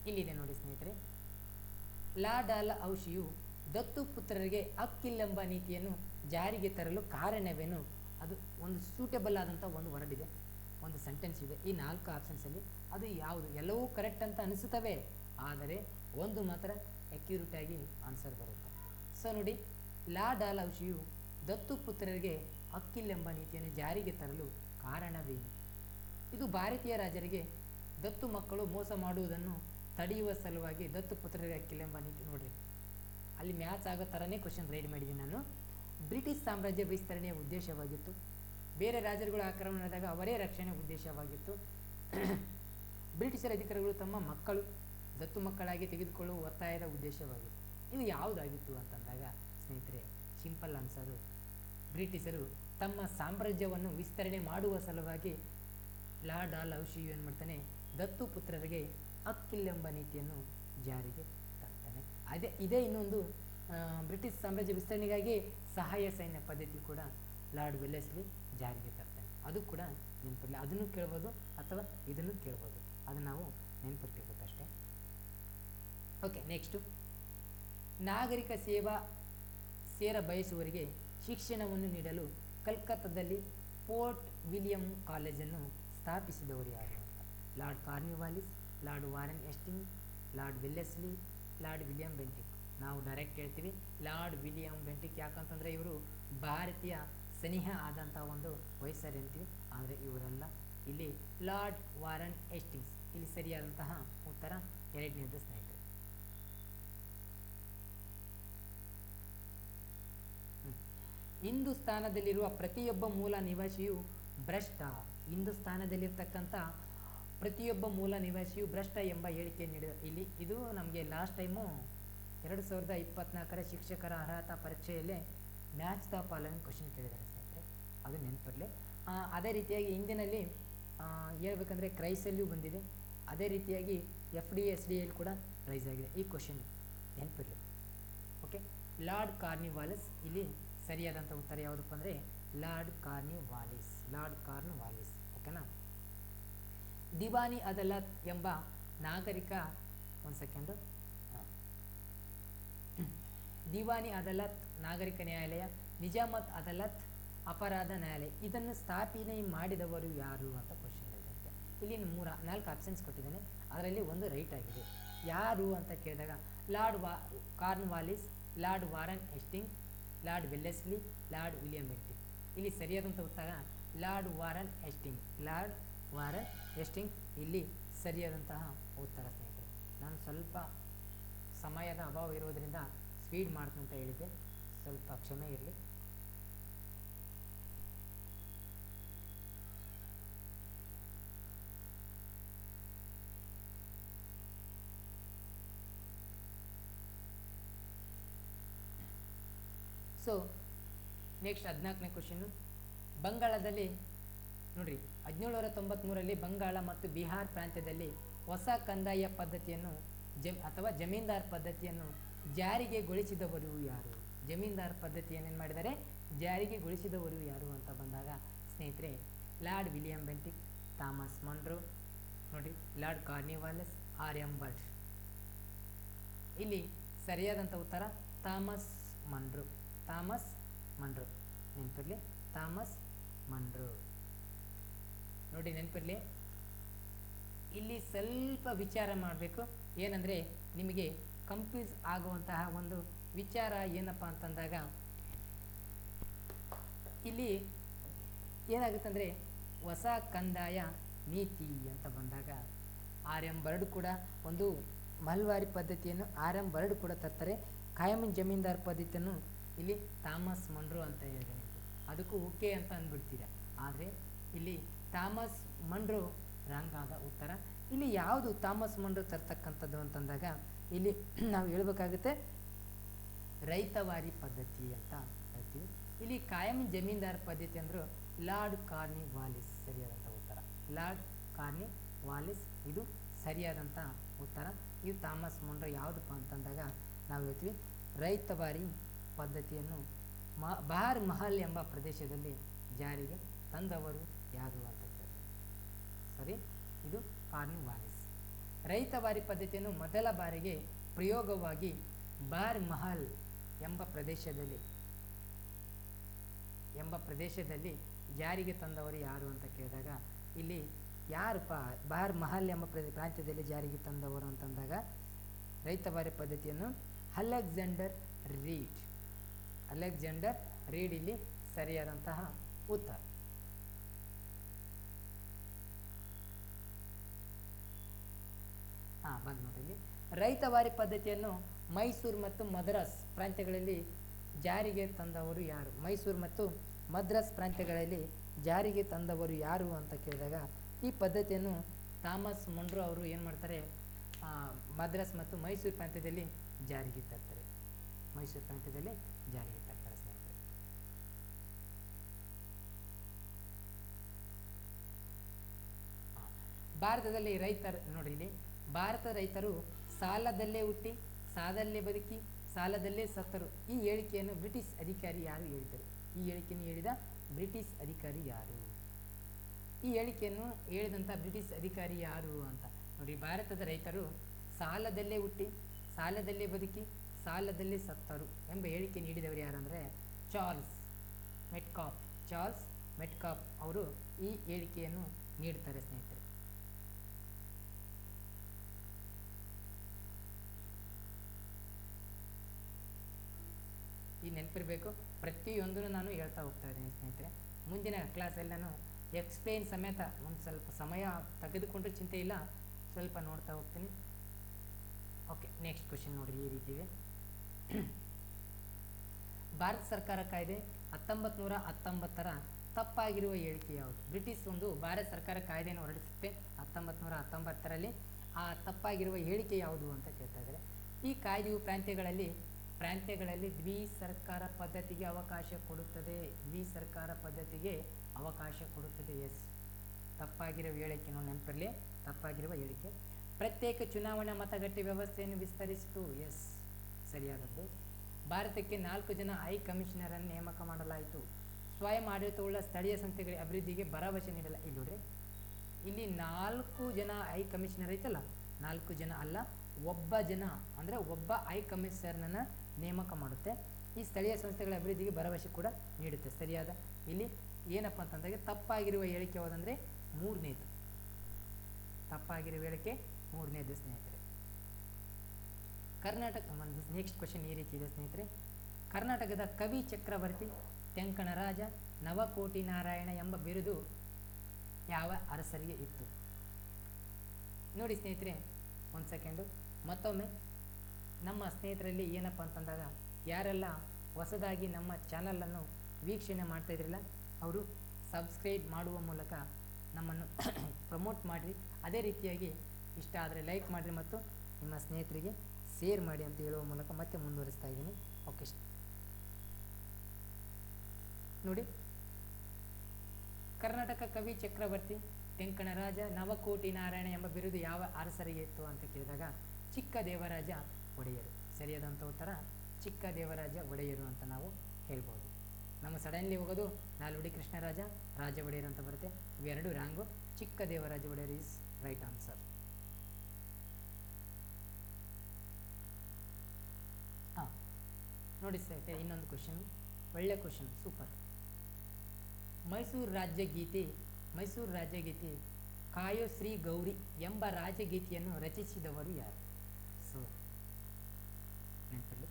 ಇಲ್ಲಿದೆ ನೋಡಿ ಸ್ನೇಹಿತರೆ. ಲಾಡಾಲ ಔಷಿಯು ದತ್ತು ಪುತ್ರರಿಗೆ ಹಕ್ಕಿಲ್ಲೆಂಬ ನೀತಿಯನ್ನು ಜಾರಿಗೆ ತರಲು ಕಾರಣವೇನು? ಅದು ಒಂದು ಸೂಟೇಬಲ್ ಆದಂಥ ಒಂದು ವರ್ಡ್ ಇದೆ. ಒಂದು ಸೆಂಟೆನ್ಸ್ ಇದೆ. ಈ ನಾಲ್ಕು ಆಪ್ಷನ್ಸಲ್ಲಿ ಅದು ಯಾವುದು? ಎಲ್ಲವೂ ಕರೆಕ್ಟ್ ಅಂತ ಅನಿಸುತ್ತವೆ. ಆದರೆ ಒಂದು ಮಾತ್ರ ಆಗಿ ಆನ್ಸರ್ ಬರುತ್ತೆ. ಸೊ ನೋಡಿ, ಲಾ ಡಾಲೌಶಿಯು ದತ್ತು ಪುತ್ರರಿಗೆ ಹಕ್ಕಿಲ್ಲೆಂಬ ನೀತಿಯನ್ನು ಜಾರಿಗೆ ತರಲು ಕಾರಣವೇನು? ಇದು ಭಾರತೀಯ ರಾಜರಿಗೆ ದತ್ತು ಮಕ್ಕಳು ಮೋಸ ಮಾಡುವುದನ್ನು ತಡೆಯುವ ಸಲುವಾಗಿ ದತ್ತು ಪುತ್ರರಿಗೆ ಹಕ್ಕಿಲ್ಲೆಂಬ ನೀತಿ. ನೋಡ್ರಿ, ಅಲ್ಲಿ ಮ್ಯಾಚ್ ಆಗೋ ಥರನೇ ಕ್ವಶನ್ ರೈಡ್ ಮಾಡಿದ್ದೀನಿ ನಾನು. ಬ್ರಿಟಿಷ್ ಸಾಮ್ರಾಜ್ಯ ವಿಸ್ತರಣೆಯ ಉದ್ದೇಶವಾಗಿತ್ತು. ಬೇರೆ ರಾಜರುಗಳು ಆಕ್ರಮಣದಾಗ ಅವರೇ ರಕ್ಷಣೆ ಉದ್ದೇಶವಾಗಿತ್ತು. [CLEARS THROAT] ಬ್ರಿಟಿಷರ ಅಧಿಕಾರಿಗಳು ತಮ್ಮ ಮಕ್ಕಳು, ದತ್ತು ಮಕ್ಕಳಾಗಿ ತೆಗೆದುಕೊಳ್ಳುವ ಒತ್ತಾಯದ ಉದ್ದೇಶವಾಗಿತ್ತು. ಇದು ಯಾವುದಾಗಿತ್ತು ಅಂತಂದಾಗ, ಸ್ನೇಹಿತರೆ, ಸಿಂಪಲ್ ಆನ್ಸರು. ಬ್ರಿಟಿಷರು ತಮ್ಮ ಸಾಮ್ರಾಜ್ಯವನ್ನು ವಿಸ್ತರಣೆ ಮಾಡುವ ಸಲುವಾಗಿ ಲಾರ್ಡ್ ಆಲ್ ಔಷಿಯು ಏನು ಮಾಡ್ತಾನೆ, ದತ್ತು ಪುತ್ರರಿಗೆ ಹಕ್ಕಿಲ್ಲೆಂಬ ನೀತಿಯನ್ನು ಜಾರಿಗೆ ತರ್ತಾನೆ. ಅದೇ, ಇದೇ ಇನ್ನೊಂದು ಬ್ರಿಟಿಷ್ ಸಾಮ್ರಾಜ್ಯ ವಿಸ್ತರಣೆಗಾಗಿ ಸಹಾಯ ಸೈನ್ಯ ಪದ್ಧತಿ ಕೂಡ ಲಾರ್ಡ್ ವೆಲ್ಲೆಸ್ಲಿ ಜಾರಿಗೆ ತರ್ತಾನೆ ಅದು ಕೂಡ ನೆನಪಿರಲಿ. ಅದನ್ನು ಕೇಳ್ಬೋದು ಅಥವಾ ಇದನ್ನು ಕೇಳ್ಬೋದು. ಅದು ನಾವು ನೆನಪಿರ್ತಿರ್ಬೇಕಷ್ಟೇ ಓಕೆ ನೆಕ್ಸ್ಟು ನಾಗರಿಕ ಸೇವಾ ಸೇರ ಬಯಸುವವರಿಗೆ ಶಿಕ್ಷಣವನ್ನು ನೀಡಲು ಕಲ್ಕತ್ತಾದಲ್ಲಿ ಪೋರ್ಟ್ ವಿಲಿಯಂ ಕಾಲೇಜನ್ನು ಸ್ಥಾಪಿಸಿದವರು ಯಾರು ಅಂತ? Lord Cornwallis, Lord Warren Hastings, Lord Wellesley, Lord William Bentinck. ನಾವು ಡೈರೆಕ್ಟ್ ಹೇಳ್ತೀವಿ ಲಾರ್ಡ್ ವಿಲಿಯಂ ಬೆಂಟಿಕ್ ಯಾಕಂತಂದರೆ ಇವರು ಭಾರತೀಯ ಸನಿಹ ಆದಂಥ ಒಂದು ವಯಸ್ಸರಿ ಅಂತೀವಿ ಆದರೆ ಇವರಲ್ಲ ಇಲ್ಲಿ ಲಾರ್ಡ್ ವಾರನ್ ಎಸ್ಟಿಂಗ್ಸ್ ಇಲ್ಲಿ ಸರಿಯಾದಂತಹ ಉತ್ತರ ಎರಡನೇದು ಸ್ನೇಹಿತರೆ. ಹಿಂದೂಸ್ತಾನದಲ್ಲಿರುವ ಪ್ರತಿಯೊಬ್ಬ ಮೂಲ ನಿವಾಸಿಯು ಭ್ರಷ್ಟ. ಹಿಂದೂಸ್ತಾನದಲ್ಲಿರ್ತಕ್ಕಂಥ ಪ್ರತಿಯೊಬ್ಬ ಮೂಲ ನಿವಾಸಿಯು ಭ್ರಷ್ಟ ಎಂಬ ಹೇಳಿಕೆ ನೀಡಿದ ಇಲ್ಲಿ ಇದು ನಮಗೆ ಲಾಸ್ಟ್ ಟೈಮು ಎರಡು ಸಾವಿರದ ಇಪ್ಪತ್ನಾಲ್ಕರ ಶಿಕ್ಷಕರ ಅರ್ಹತಾ ಪರೀಕ್ಷೆಯಲ್ಲೇ ಮ್ಯಾಚ್ ದ ಫಾಲೋವಿಂಗ್ ಕ್ವಶನ್ ಕೇಳಿದ್ದಾರೆ. ಅದು ನೆನಪಿರಲಿ. ಅದೇ ರೀತಿಯಾಗಿ ಇಂದಿನಲ್ಲಿ ಆ, ಹೇಳ್ಬೇಕಂದ್ರೆ ಕ್ರೈಸಲ್ಲಿಯೂ ಬಂದಿದೆ. ಅದೇ ರೀತಿಯಾಗಿ F D S D L ಕೂಡ ರೈಸ್ ಆಗಿದೆ. ಈ ಕ್ವಶನ್ ನೆನಪಿರಲಿ. ಓಕೆ ಲಾರ್ಡ್ ಕಾರ್ನಿವಾಲಿಸ್ ಇಲ್ಲಿ ಸರಿಯಾದಂಥ ಉತ್ತರ ಯಾವುದಪ್ಪ ಅಂದರೆ ಲಾರ್ಡ್ ಕಾರ್ನಿವಾಲಿಸ್ ಲಾರ್ಡ್ ಕಾರ್ನಿವಾಲಿಸ್ ಓಕೆನಾ ದಿವಾನಿ ಅದಾಲತ್ ಎಂಬ ನಾಗರಿಕ ಒಂದು ಸೆಕೆಂಡು ದಿವಾನಿ ಅದಾಲತ್ ನಾಗರಿಕ ನ್ಯಾಯಾಲಯ ನಿಜಾಮತ್ ಅದಾಲತ್ ಅಪರಾಧ ನ್ಯಾಯಾಲಯ. ಇದನ್ನು ಸ್ಥಾಪನೆ ಮಾಡಿದವರು ಯಾರು ಅಂತ ಕ್ವಶನ್ ಇದೆ ಇಲ್ಲಿ ಮೂರ ನಾಲ್ಕು ಆಪ್ಷನ್ಸ್ ಕೊಟ್ಟಿದ್ದಾನೆ. ಅದರಲ್ಲಿ ಒಂದು ರೈಟ್ ಆಗಿದೆ. ಯಾರು ಅಂತ ಕೇಳಿದಾಗ, ಲಾರ್ಡ್ ವಾ Cornwallis Lord Warren Hastings Lord Wellesley, Lord William Bentinck ಇಲ್ಲಿ ಸರಿಯಾದಂಥ ಉತ್ತರ, Lord Warren Hastings Lord Warren Hastings ಇಲ್ಲಿ ಸರಿಯಾದಂತಹ ಉತ್ತರ ಸ್ನೇಹಿತರೆ. ನಾನು ಸ್ವಲ್ಪ ಸಮಯದ ಅಭಾವ ಇರೋದರಿಂದ ಸ್ಪೀಡ್ ಮಾಡ್ತು ಅಂತ ಹೇಳಿದ್ದೆ. ಸ್ವಲ್ಪ ಕ್ಷಮೆ ಇರಲಿ. ಸೊ ನೆಕ್ಸ್ಟ್ ಹದಿನಾಲ್ಕನೇ ಕ್ವಶನ್ನು ಬಂಗಾಳದಲ್ಲಿ, ನೋಡ್ರಿ, ಹದಿನೇಳುನೂರ ತೊಂಬತ್ತ್ಮೂರರಲ್ಲಿ ಬಂಗಾಳ ಮತ್ತು ಬಿಹಾರ್ ಪ್ರಾಂತ್ಯದಲ್ಲಿ ಹೊಸ ಕಂದಾಯ ಪದ್ಧತಿಯನ್ನು ಜಮ್, ಅಥವಾ ಜಮೀನ್ದಾರ್ ಪದ್ಧತಿಯನ್ನು ಜಾರಿಗೆಗೊಳಿಸಿದವರು ಯಾರು? ಜಮೀನ್ದಾರ್ ಪದ್ಧತಿಯನ್ನು ಏನು ಜಾರಿಗೆ ಗೊಳಿಸಿದವರು ಯಾರು ಅಂತ ಬಂದಾಗ, ಸ್ನೇಹಿತರೆ, Lord William Bentinck, Thomas Munro ನೋಡಿ ಲಾರ್ಡ್ ಕಾರ್ನಿವಾಲಸ್, ಆರ್ ಎಂ ಇಲ್ಲಿ ಸರಿಯಾದಂಥ ಉತ್ತರ, ಥಾಮಸ್ ಮನ್ರು. Thomas Munro. ನೆನಪಿರಲಿ? Thomas Munro. ನೋಡಿ, ನೆನಪಿರಲಿ? ಇಲ್ಲಿ ಸ್ವಲ್ಪ ವಿಚಾರ ಮಾಡಬೇಕು. ಏನಂದರೆ, ನಿಮಗೆ ಕಂಪ್ಯೂಸ್ ಆಗುವಂತಹ ಒಂದು ವಿಚಾರ ಏನಪ್ಪ ಅಂತಂದಾಗ, ಇಲ್ಲಿ ಏನಾಗುತ್ತಂದರೆ, ಹೊಸ ಕಂದಾಯ ನೀತಿ ಅಂತ ಬಂದಾಗ ಆರ್ ಎಂ ಬರ್ಡ್ ಕೂಡ ಒಂದು ಮಲ್ವಾರಿ ಪದ್ಧತಿಯನ್ನು ಆರ್ ಎಂ ಬರ್ಡ್ ಕೂಡ ತರ್ತಾರೆ. ಕಾಯಂ ಜಮೀನ್ದಾರ್ ಪದ್ಧತಿಯನ್ನು ಇಲ್ಲಿ ಥಾಮಸ್ ಮನ್ರೋ ಅಂತ ಹೇಳಿದೆ ಅದಕ್ಕೂ ಓಕೆ ಅಂತ ಅಂದ್ಬಿಡ್ತೀರ? ಆದರೆ ಇಲ್ಲಿ ಥಾಮಸ್ ಮನ್ರೋ ರಾಂಗ್ ಆದ ಉತ್ತರ. ಇಲ್ಲಿ ಯಾವುದು ಥಾಮಸ್ ಮನ್ರೋ ತರ್ತಕ್ಕಂಥದ್ದು ಅಂತಂದಾಗ ಇಲ್ಲಿ [CLEARS THROAT] ನಾವು ಹೇಳಬೇಕಾಗುತ್ತೆ ರೈತವಾರಿ ಪದ್ಧತಿ ಅಂತ ಹೇಳ್ತೀವಿ. ಇಲ್ಲಿ ಕಾಯಂ ಜಮೀನ್ದಾರ ಪದ್ಧತಿ ಅಂದರು ಲಾರ್ಡ್ ಕಾರ್ನಿ ವಾಲಿಸ್ ಸರಿಯಾದಂಥ ಉತ್ತರ. ಲಾರ್ಡ್ ಕಾರ್ನಿ ವಾಲಿಸ್ ಇದು ಸರಿಯಾದಂಥ ಉತ್ತರ. ಇದು ಥಾಮಸ್ ಮೊಂಡ್ರ ಯಾವುದಪ್ಪ ಅಂತಂದಾಗ ನಾವು ಹೇಳ್ತೀವಿ ರೈತವಾರಿ ಪದ್ಧತಿಯನ್ನು ಮ ಬಹಾರ್ ಮಹಲ್ ಎಂಬ ಪ್ರದೇಶದಲ್ಲಿ ಜಾರಿಗೆ ತಂದವರು ಯಾರು ಅಂತ ಕೇಳ್ತಾರೆ. ಸರಿ? ಇದು ಕಾರ್ನಿ ರೈತ ಬಾರಿ ಪದ್ಧತಿಯನ್ನು ಮೊದಲ ಬಾರಿಗೆ ಪ್ರಯೋಗವಾಗಿ ಬಾರ್ ಮಹಲ್ ಎಂಬ ಪ್ರದೇಶದಲ್ಲಿ ಎಂಬ ಪ್ರದೇಶದಲ್ಲಿ ಜಾರಿಗೆ ತಂದವರು ಯಾರು ಅಂತ ಕೇಳಿದಾಗ, ಇಲ್ಲಿ ಯಾರಪ್ಪ ಬಾರ್ ಮಹಲ್ ಎಂಬ ಪ್ರ ಪ್ರಾಂತ್ಯದಲ್ಲಿ ಜಾರಿಗೆ ತಂದವರು ಅಂತಂದಾಗ ರೈತವಾರಿ ಪದ್ಧತಿಯನ್ನು ಅಲೆಕ್ಸಾಂಡರ್ ರೀಡ್. ಅಲೆಕ್ಸಾಂಡರ್ ರೀಡ್ ಇಲ್ಲಿ ಸರಿಯಾದಂತಹ ಉತ್ತರ. ಹಾ, ಬಂದು ನೋಡಿ ರೈತವಾರಿ ಪದ್ಧತಿಯನ್ನು ಮೈಸೂರು ಮತ್ತು ಮದ್ರಾಸ್ ಪ್ರಾಂತ್ಯಗಳಲ್ಲಿ ಜಾರಿಗೆ ತಂದವರು ಯಾರು? ಮೈಸೂರು ಮತ್ತು ಮದ್ರಾಸ್ ಪ್ರಾಂತ್ಯಗಳಲ್ಲಿ ಜಾರಿಗೆ ತಂದವರು ಯಾರು ಅಂತ ಕೇಳಿದಾಗ ಈ ಪದ್ಧತಿಯನ್ನು ಥಾಮಸ್ ಮುಂಡ್ರು ಅವರು ಏನು ಮಾಡ್ತಾರೆ? ಮದ್ರಾಸ್ ಮತ್ತು ಮೈಸೂರು ಪ್ರಾಂತ್ಯದಲ್ಲಿ ಜಾರಿಗೆ ತರ್ತಾರೆ. ಮೈಸೂರು ಪ್ರಾಂತ್ಯದಲ್ಲಿ ಜಾರಿಗೆ ಸ್ನೇಹಿತರೆ ಭಾರತದಲ್ಲಿ ರೈತರು, ನೋಡಿ ಇಲ್ಲಿ, ಭಾರತ ರೈತರು ಸಾಲದಲ್ಲೇ ಹುಟ್ಟಿ, ಸಾಲದಲ್ಲೇ ಬದುಕಿ, ಸಾಲದಲ್ಲೇ ಸತ್ತರು. ಈ ಹೇಳಿಕೆಯನ್ನು ಬ್ರಿಟಿಷ್ ಅಧಿಕಾರಿ ಯಾರು ಹೇಳಿದರು ಈ ಹೇಳಿಕೆಯನ್ನು ಹೇಳಿದ ಬ್ರಿಟಿಷ್ ಅಧಿಕಾರಿ ಯಾರು? ಈ ಹೇಳಿಕೆಯನ್ನು ಹೇಳಿದಂಥ ಬ್ರಿಟಿಷ್ ಅಧಿಕಾರಿ ಯಾರು ಅಂತ? ನೋಡಿ, ಭಾರತದ ರೈತರು ಸಾಲದಲ್ಲೇ ಹುಟ್ಟಿ, ಸಾಲದಲ್ಲೇ ಬದುಕಿ ಸಾಲದಲ್ಲೇ ಸತ್ತರು ಎಂಬ ಹೇಳಿಕೆ ನೀಡಿದವರು ಯಾರಂದರೆ ಚಾರ್ಲ್ಸ್ ಮೆಟ್ಕಾಪ್. ಚಾರ್ಲ್ಸ್ ಮೆಟ್ಕಾಪ್ ಅವರು ಈ ಹೇಳಿಕೆಯನ್ನು ನೀಡ್ತಾರೆ ಸ್ನೇಹಿತರೆ. ಈ ನೆನಪಿರಬೇಕು, ಪ್ರತಿಯೊಂದನ್ನು ನಾನು ಹೇಳ್ತಾ ಹೋಗ್ತಾ ಇದ್ದೀನಿ ಸ್ನೇಹಿತರೆ. ಮುಂದಿನ ಕ್ಲಾಸಲ್ಲಿ ನಾನು ಎಕ್ಸ್ಪ್ಲೇನ್ ಸಮೇತ ಒಂದು ಸ್ವಲ್ಪ ಸಮಯ ತೆಗೆದುಕೊಂಡ್ರೆ ಚಿಂತೆ ಇಲ್ಲ, ಸ್ವಲ್ಪ ನೋಡ್ತಾ ಹೋಗ್ತೀನಿ. ಓಕೆ ನೆಕ್ಸ್ಟ್ ಕ್ವಶನ್ ನೋಡಿರಿ ಈ ರೀತಿ ಇದೆ. ಭಾರತ ಸರ್ಕಾರ ಕಾಯ್ದೆ ಹತ್ತೊಂಬತ್ತು ನೂರ ಹತ್ತೊಂಬತ್ತರ ತಪ್ಪಾಗಿರುವ ಹೇಳಿಕೆ ಯಾವುದು? ಬ್ರಿಟಿಷ್ ಒಂದು ಭಾರತ ಸರ್ಕಾರ ಕಾಯ್ದೆಯನ್ನು ಹೊರಡಿಸುತ್ತೆ ಹತ್ತೊಂಬತ್ತು ನೂರ ಹತ್ತೊಂಬತ್ತರಲ್ಲಿ. ಆ ತಪ್ಪಾಗಿರುವ ಹೇಳಿಕೆ ಯಾವುದು ಅಂತ ಕೇಳ್ತಾ ಇದ್ದಾರೆ. ಈ ಕಾಯ್ದೆಯು ಪ್ರಾಂತ್ಯಗಳಲ್ಲಿ ಪ್ರಾಂತ್ಯಗಳಲ್ಲಿ ದ್ವಿ ಸರ್ಕಾರ ಪದ್ಧತಿಗೆ ಅವಕಾಶ ಕೊಡುತ್ತದೆ. ದ್ವಿ ಸರ್ಕಾರ ಪದ್ಧತಿಗೆ ಅವಕಾಶ ಕೊಡುತ್ತದೆ. ಎಸ್. ತಪ್ಪಾಗಿರುವ ಹೇಳಿಕೆ ನೆನಪಿರಲಿ. ತಪ್ಪಾಗಿರುವ ಹೇಳಿಕೆ. ಪ್ರತ್ಯೇಕ ಚುನಾವಣಾ ಮತಗಟ್ಟೆ ವ್ಯವಸ್ಥೆಯನ್ನು ವಿಸ್ತರಿಸಿತು. ಎಸ್. ಸರಿಯಾದದ್ದು. ಭಾರತಕ್ಕೆ ನಾಲ್ಕು ಜನ ಹೈ ಕಮಿಷನರನ್ನು ನೇಮಕ ಮಾಡಲಾಯಿತು. ಸ್ವಯಂ ಆಡಳಿತವುಳ್ಳ ಸ್ಥಳೀಯ ಸಂಸ್ಥೆಗಳ ಅಭಿವೃದ್ಧಿಗೆ ಭರವಸೆ ನೀಡಲ್ಲ ಇಲ್ಲಿ ನೋಡ್ರಿ. ಇಲ್ಲಿ ನಾಲ್ಕು ಜನ ಹೈ ಕಮಿಷನರ್ ಐತಲ್ಲ, ನಾಲ್ಕು ಜನ ಅಲ್ಲ, ಒಬ್ಬ ಜನ, ಅಂದರೆ ಒಬ್ಬ ಹೈ ಕಮಿಷನರ್ನ ನೇಮಕ ಮಾಡುತ್ತೆ. ಈ ಸ್ಥಳೀಯ ಸಂಸ್ಥೆಗಳ ಅಭಿವೃದ್ಧಿಗೆ ಭರವಸೆ ಕೂಡ ನೀಡುತ್ತೆ. ಸರಿಯಾದ? ಇಲ್ಲಿ ಏನಪ್ಪ ಅಂತಂದಾಗ ತಪ್ಪಾಗಿರುವ ಹೇಳಿಕೆ ಯಾವುದಂದರೆ ಮೂರನೇದು. ತಪ್ಪಾಗಿರುವ ಹೇಳಿಕೆ ಮೂರನೇದು ಸ್ನೇಹಿತರೆ. ಕರ್ನಾಟಕ ಒಂದು ನೆಕ್ಸ್ಟ್ ಕ್ವಶನ್ ಈ ರೀತಿ ಇದೆ ಸ್ನೇಹಿತರೆ. ಕರ್ನಾಟಕದ ಕವಿ ಚಕ್ರವರ್ತಿ ತೆಂಕಣರಾಜ ನವಕೋಟಿ ನಾರಾಯಣ ಎಂಬ ಬಿರುದು ಯಾವ ಅರಸರಿಗೆ ಇತ್ತು? ನೋಡಿ ಸ್ನೇಹಿತರೆ, ಒಂದು ಸೆಕೆಂಡು ಮತ್ತೊಮ್ಮೆ, ನಮ್ಮ ಸ್ನೇಹಿತರಲ್ಲಿ ಏನಪ್ಪ ಅಂತಂದಾಗ, ಯಾರೆಲ್ಲ ಹೊಸದಾಗಿ ನಮ್ಮ ಚಾನಲನ್ನು ವೀಕ್ಷಣೆ ಮಾಡ್ತಾ ಇದ್ರಲ್ಲ, ಅವರು ಸಬ್ಸ್ಕ್ರೈಬ್ ಮಾಡುವ ಮೂಲಕ ನಮ್ಮನ್ನು [COUGHS] ಪ್ರಮೋಟ್ ಮಾಡಿರಿ. ಅದೇ ರೀತಿಯಾಗಿ ಇಷ್ಟ ಆದರೆ ಲೈಕ್ ಮಾಡಿರಿ ಮತ್ತು ನಿಮ್ಮ ಸ್ನೇಹಿತರಿಗೆ ಶೇರ್ ಮಾಡಿ ಅಂತ ಹೇಳುವ ಮೂಲಕ ಮತ್ತೆ ಮುಂದುವರಿಸ್ತಾ ಇದ್ದೀನಿ. ಓಕೆ ನೋಡಿ. ಕರ್ನಾಟಕ ಕವಿ ಚಕ್ರವರ್ತಿ ತೆಂಕಣರಾಜ ನವಕೋಟಿ ನಾರಾಯಣ ಎಂಬ ಬಿರುದು ಯಾವ ಅರಸರಿಗೆ ಇತ್ತು ಅಂತ ಕೇಳಿದಾಗ ಚಿಕ್ಕ ದೇವರಾಜ ಒಡೆಯರು. ಸರಿಯಾದಂಥ ಉತ್ತರ ಚಿಕ್ಕ ದೇವರಾಜ ಒಡೆಯರು ಅಂತ ನಾವು ಹೇಳ್ಬೋದು. ನಮ್ಮ ಸಡನ್ಲಿ ಹೋಗೋದು ನಾಲ್ವಡಿ ಕೃಷ್ಣರಾಜ, ರಾಜ ಒಡೆಯರು ಅಂತ ಬರುತ್ತೆ. ಇವೆರಡು wrong Chikka Devaraja Wodeyar is right answer ನೋಡಿ ಸ್ನೇಹಿತರೆ ಇನ್ನೊಂದು ಕ್ವಶನ್ ಒಳ್ಳೆ ಕ್ವಶನ್ ಸೂಪರ್ ಮೈಸೂರು ರಾಜ್ಯಗೀತೆ ಮೈಸೂರು ರಾಜ್ಯಗೀತೆ, ಕಾಯೋ ಶ್ರೀ ಗೌರಿ ಎಂಬ ರಾಜಗೀತೆಯನ್ನು ರಚಿಸಿದವರು ಯಾರು? ಸೊ ನೆನಪಲ್ಲಿ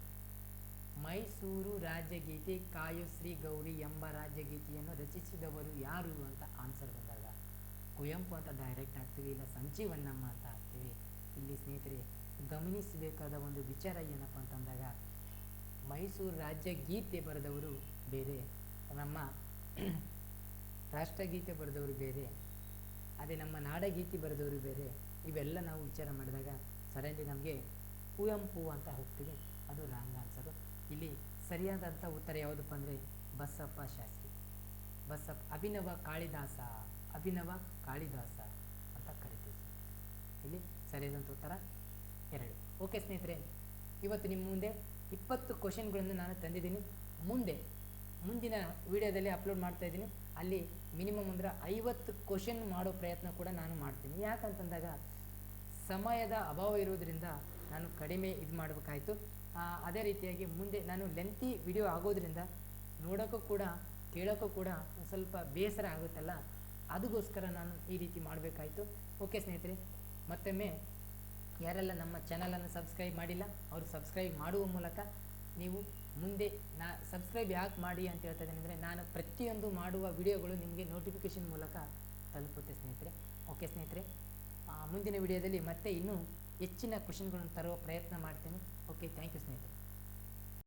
ಮೈಸೂರು ರಾಜ್ಯಗೀತೆ, ಕಾಯೋ ಶ್ರೀ ಗೌರಿ ಎಂಬ ರಾಜ್ಯಗೀತೆಯನ್ನು ರಚಿಸಿದವರು ಯಾರು ಅಂತ ಆನ್ಸರ್ ಬಂದಾಗ, ಕುವೆಂಪು ಅಂತ ಡೈರೆಕ್ಟ್ ಆಗ್ತೀವಿ, ಇಲ್ಲ ಸಂಜೀವನ್ನಮ್ಮ ಅಂತ ಹಾಕ್ತೀವಿ ಇಲ್ಲಿ ಸ್ನೇಹಿತರೆ, ಗಮನಿಸಬೇಕಾದ ಒಂದು ವಿಚಾರ ಏನಪ್ಪ ಅಂತಂದಾಗ ಮೈಸೂರು ರಾಜ್ಯ ಗೀತೆ ಬರೆದವರು ಬೇರೆ, ನಮ್ಮ ರಾಷ್ಟ್ರಗೀತೆ ಬರೆದವರು ಬೇರೆ, ಅದೇ ನಮ್ಮ ನಾಡಗೀತೆ ಬರೆದವರು ಬೇರೆ, ಇವೆಲ್ಲ ನಾವು ವಿಚಾರ ಮಾಡಿದಾಗ ಸಡನ್ಲಿ ನಮಗೆ ಕುವೆಂಪು ಅಂತ ಹೋಗ್ತೀವಿ ಅದು ರಾಂಗ್ ಆನ್ಸರು. ಇಲ್ಲಿ ಸರಿಯಾದಂಥ ಉತ್ತರ ಯಾವುದಪ್ಪ ಅಂದರೆ ಬಸಪ್ಪ ಶಾಸ್ತ್ರಿ. ಬಸಪ್ಪ, ಅಭಿನವ ಕಾಳಿದಾಸ ಅಭಿನವ ಕಾಳಿದಾಸ ಅಂತ ಕರಿತೀವಿ. ಇಲ್ಲಿ ಸರಿಯಾದಂಥ ಉತ್ತರ ಎರಡು. ಓಕೆ ಸ್ನೇಹಿತರೆ, ಇವತ್ತು ನಿಮ್ಮ ಮುಂದೆ ಇಪ್ಪತ್ತು ಕ್ವಶನ್ಗಳನ್ನು ನಾನು ತಂದಿದ್ದೀನಿ. ಮುಂದೆ, ಮುಂದಿನ ವಿಡಿಯೋದಲ್ಲಿ ಅಪ್ಲೋಡ್ ಮಾಡ್ತಾ ಇದ್ದೀನಿ. ಅಲ್ಲಿ ಮಿನಿಮಮ್ ಅಂದ್ರೆ ಐವತ್ತು ಕ್ವಶನ್ ಮಾಡೋ ಪ್ರಯತ್ನ ಕೂಡ ನಾನು ಮಾಡ್ತೀನಿ. ಯಾಕಂತಂದಾಗ ಸಮಯದ ಅಭಾವ ಇರೋದರಿಂದ ನಾನು ಕಡಿಮೆ ಇದು ಮಾಡಬೇಕಾಯಿತು. ಅದೇ ರೀತಿಯಾಗಿ ಮುಂದೆ ನಾನು ಲೆಂತಿ ವಿಡಿಯೋ ಆಗೋದ್ರಿಂದ ನೋಡೋಕ್ಕೂ ಕೂಡ, ಕೇಳೋಕ್ಕೂ ಕೂಡ ಸ್ವಲ್ಪ ಬೇಸರ ಆಗುತ್ತಲ್ಲ? ಅದಕ್ಕೋಸ್ಕರ ನಾನು ಈ ರೀತಿ ಮಾಡಬೇಕಾಯಿತು. ಓಕೆ ಸ್ನೇಹಿತರೆ, ಮತ್ತೊಮ್ಮೆ ಯಾರೆಲ್ಲ ನಮ್ಮ ಚಾನಲನ್ನು ಸಬ್ಸ್ಕ್ರೈಬ್ ಮಾಡಿಲ್ಲ, ಅವರು ಸಬ್ಸ್ಕ್ರೈಬ್ ಮಾಡುವ ಮೂಲಕ ನೀವು ಮುಂದೆ ನಾ ಸಬ್ಸ್ಕ್ರೈಬ್ ಯಾಕೆ ಮಾಡಿ ಅಂತ ಹೇಳ್ತಾ ಇದ್ದೇನೆ ನಾನು ಪ್ರತಿಯೊಂದು ಮಾಡುವ ವಿಡಿಯೋಗಳು ನಿಮಗೆ ನೋಟಿಫಿಕೇಷನ್ ಮೂಲಕ ತಲುಪುತ್ತೆ ಸ್ನೇಹಿತರೆ. ಓಕೆ ಸ್ನೇಹಿತರೆ ಮುಂದಿನ ವಿಡಿಯೋದಲ್ಲಿ ಮತ್ತೆ ಇನ್ನೂ ಹೆಚ್ಚಿನ ಕ್ವಶನ್ಗಳನ್ನು ತರುವ ಪ್ರಯತ್ನ ಮಾಡ್ತೀನಿ. ಓಕೆ ಥ್ಯಾಂಕ್ ಯು ಸ್ನೇಹಿತರೆ.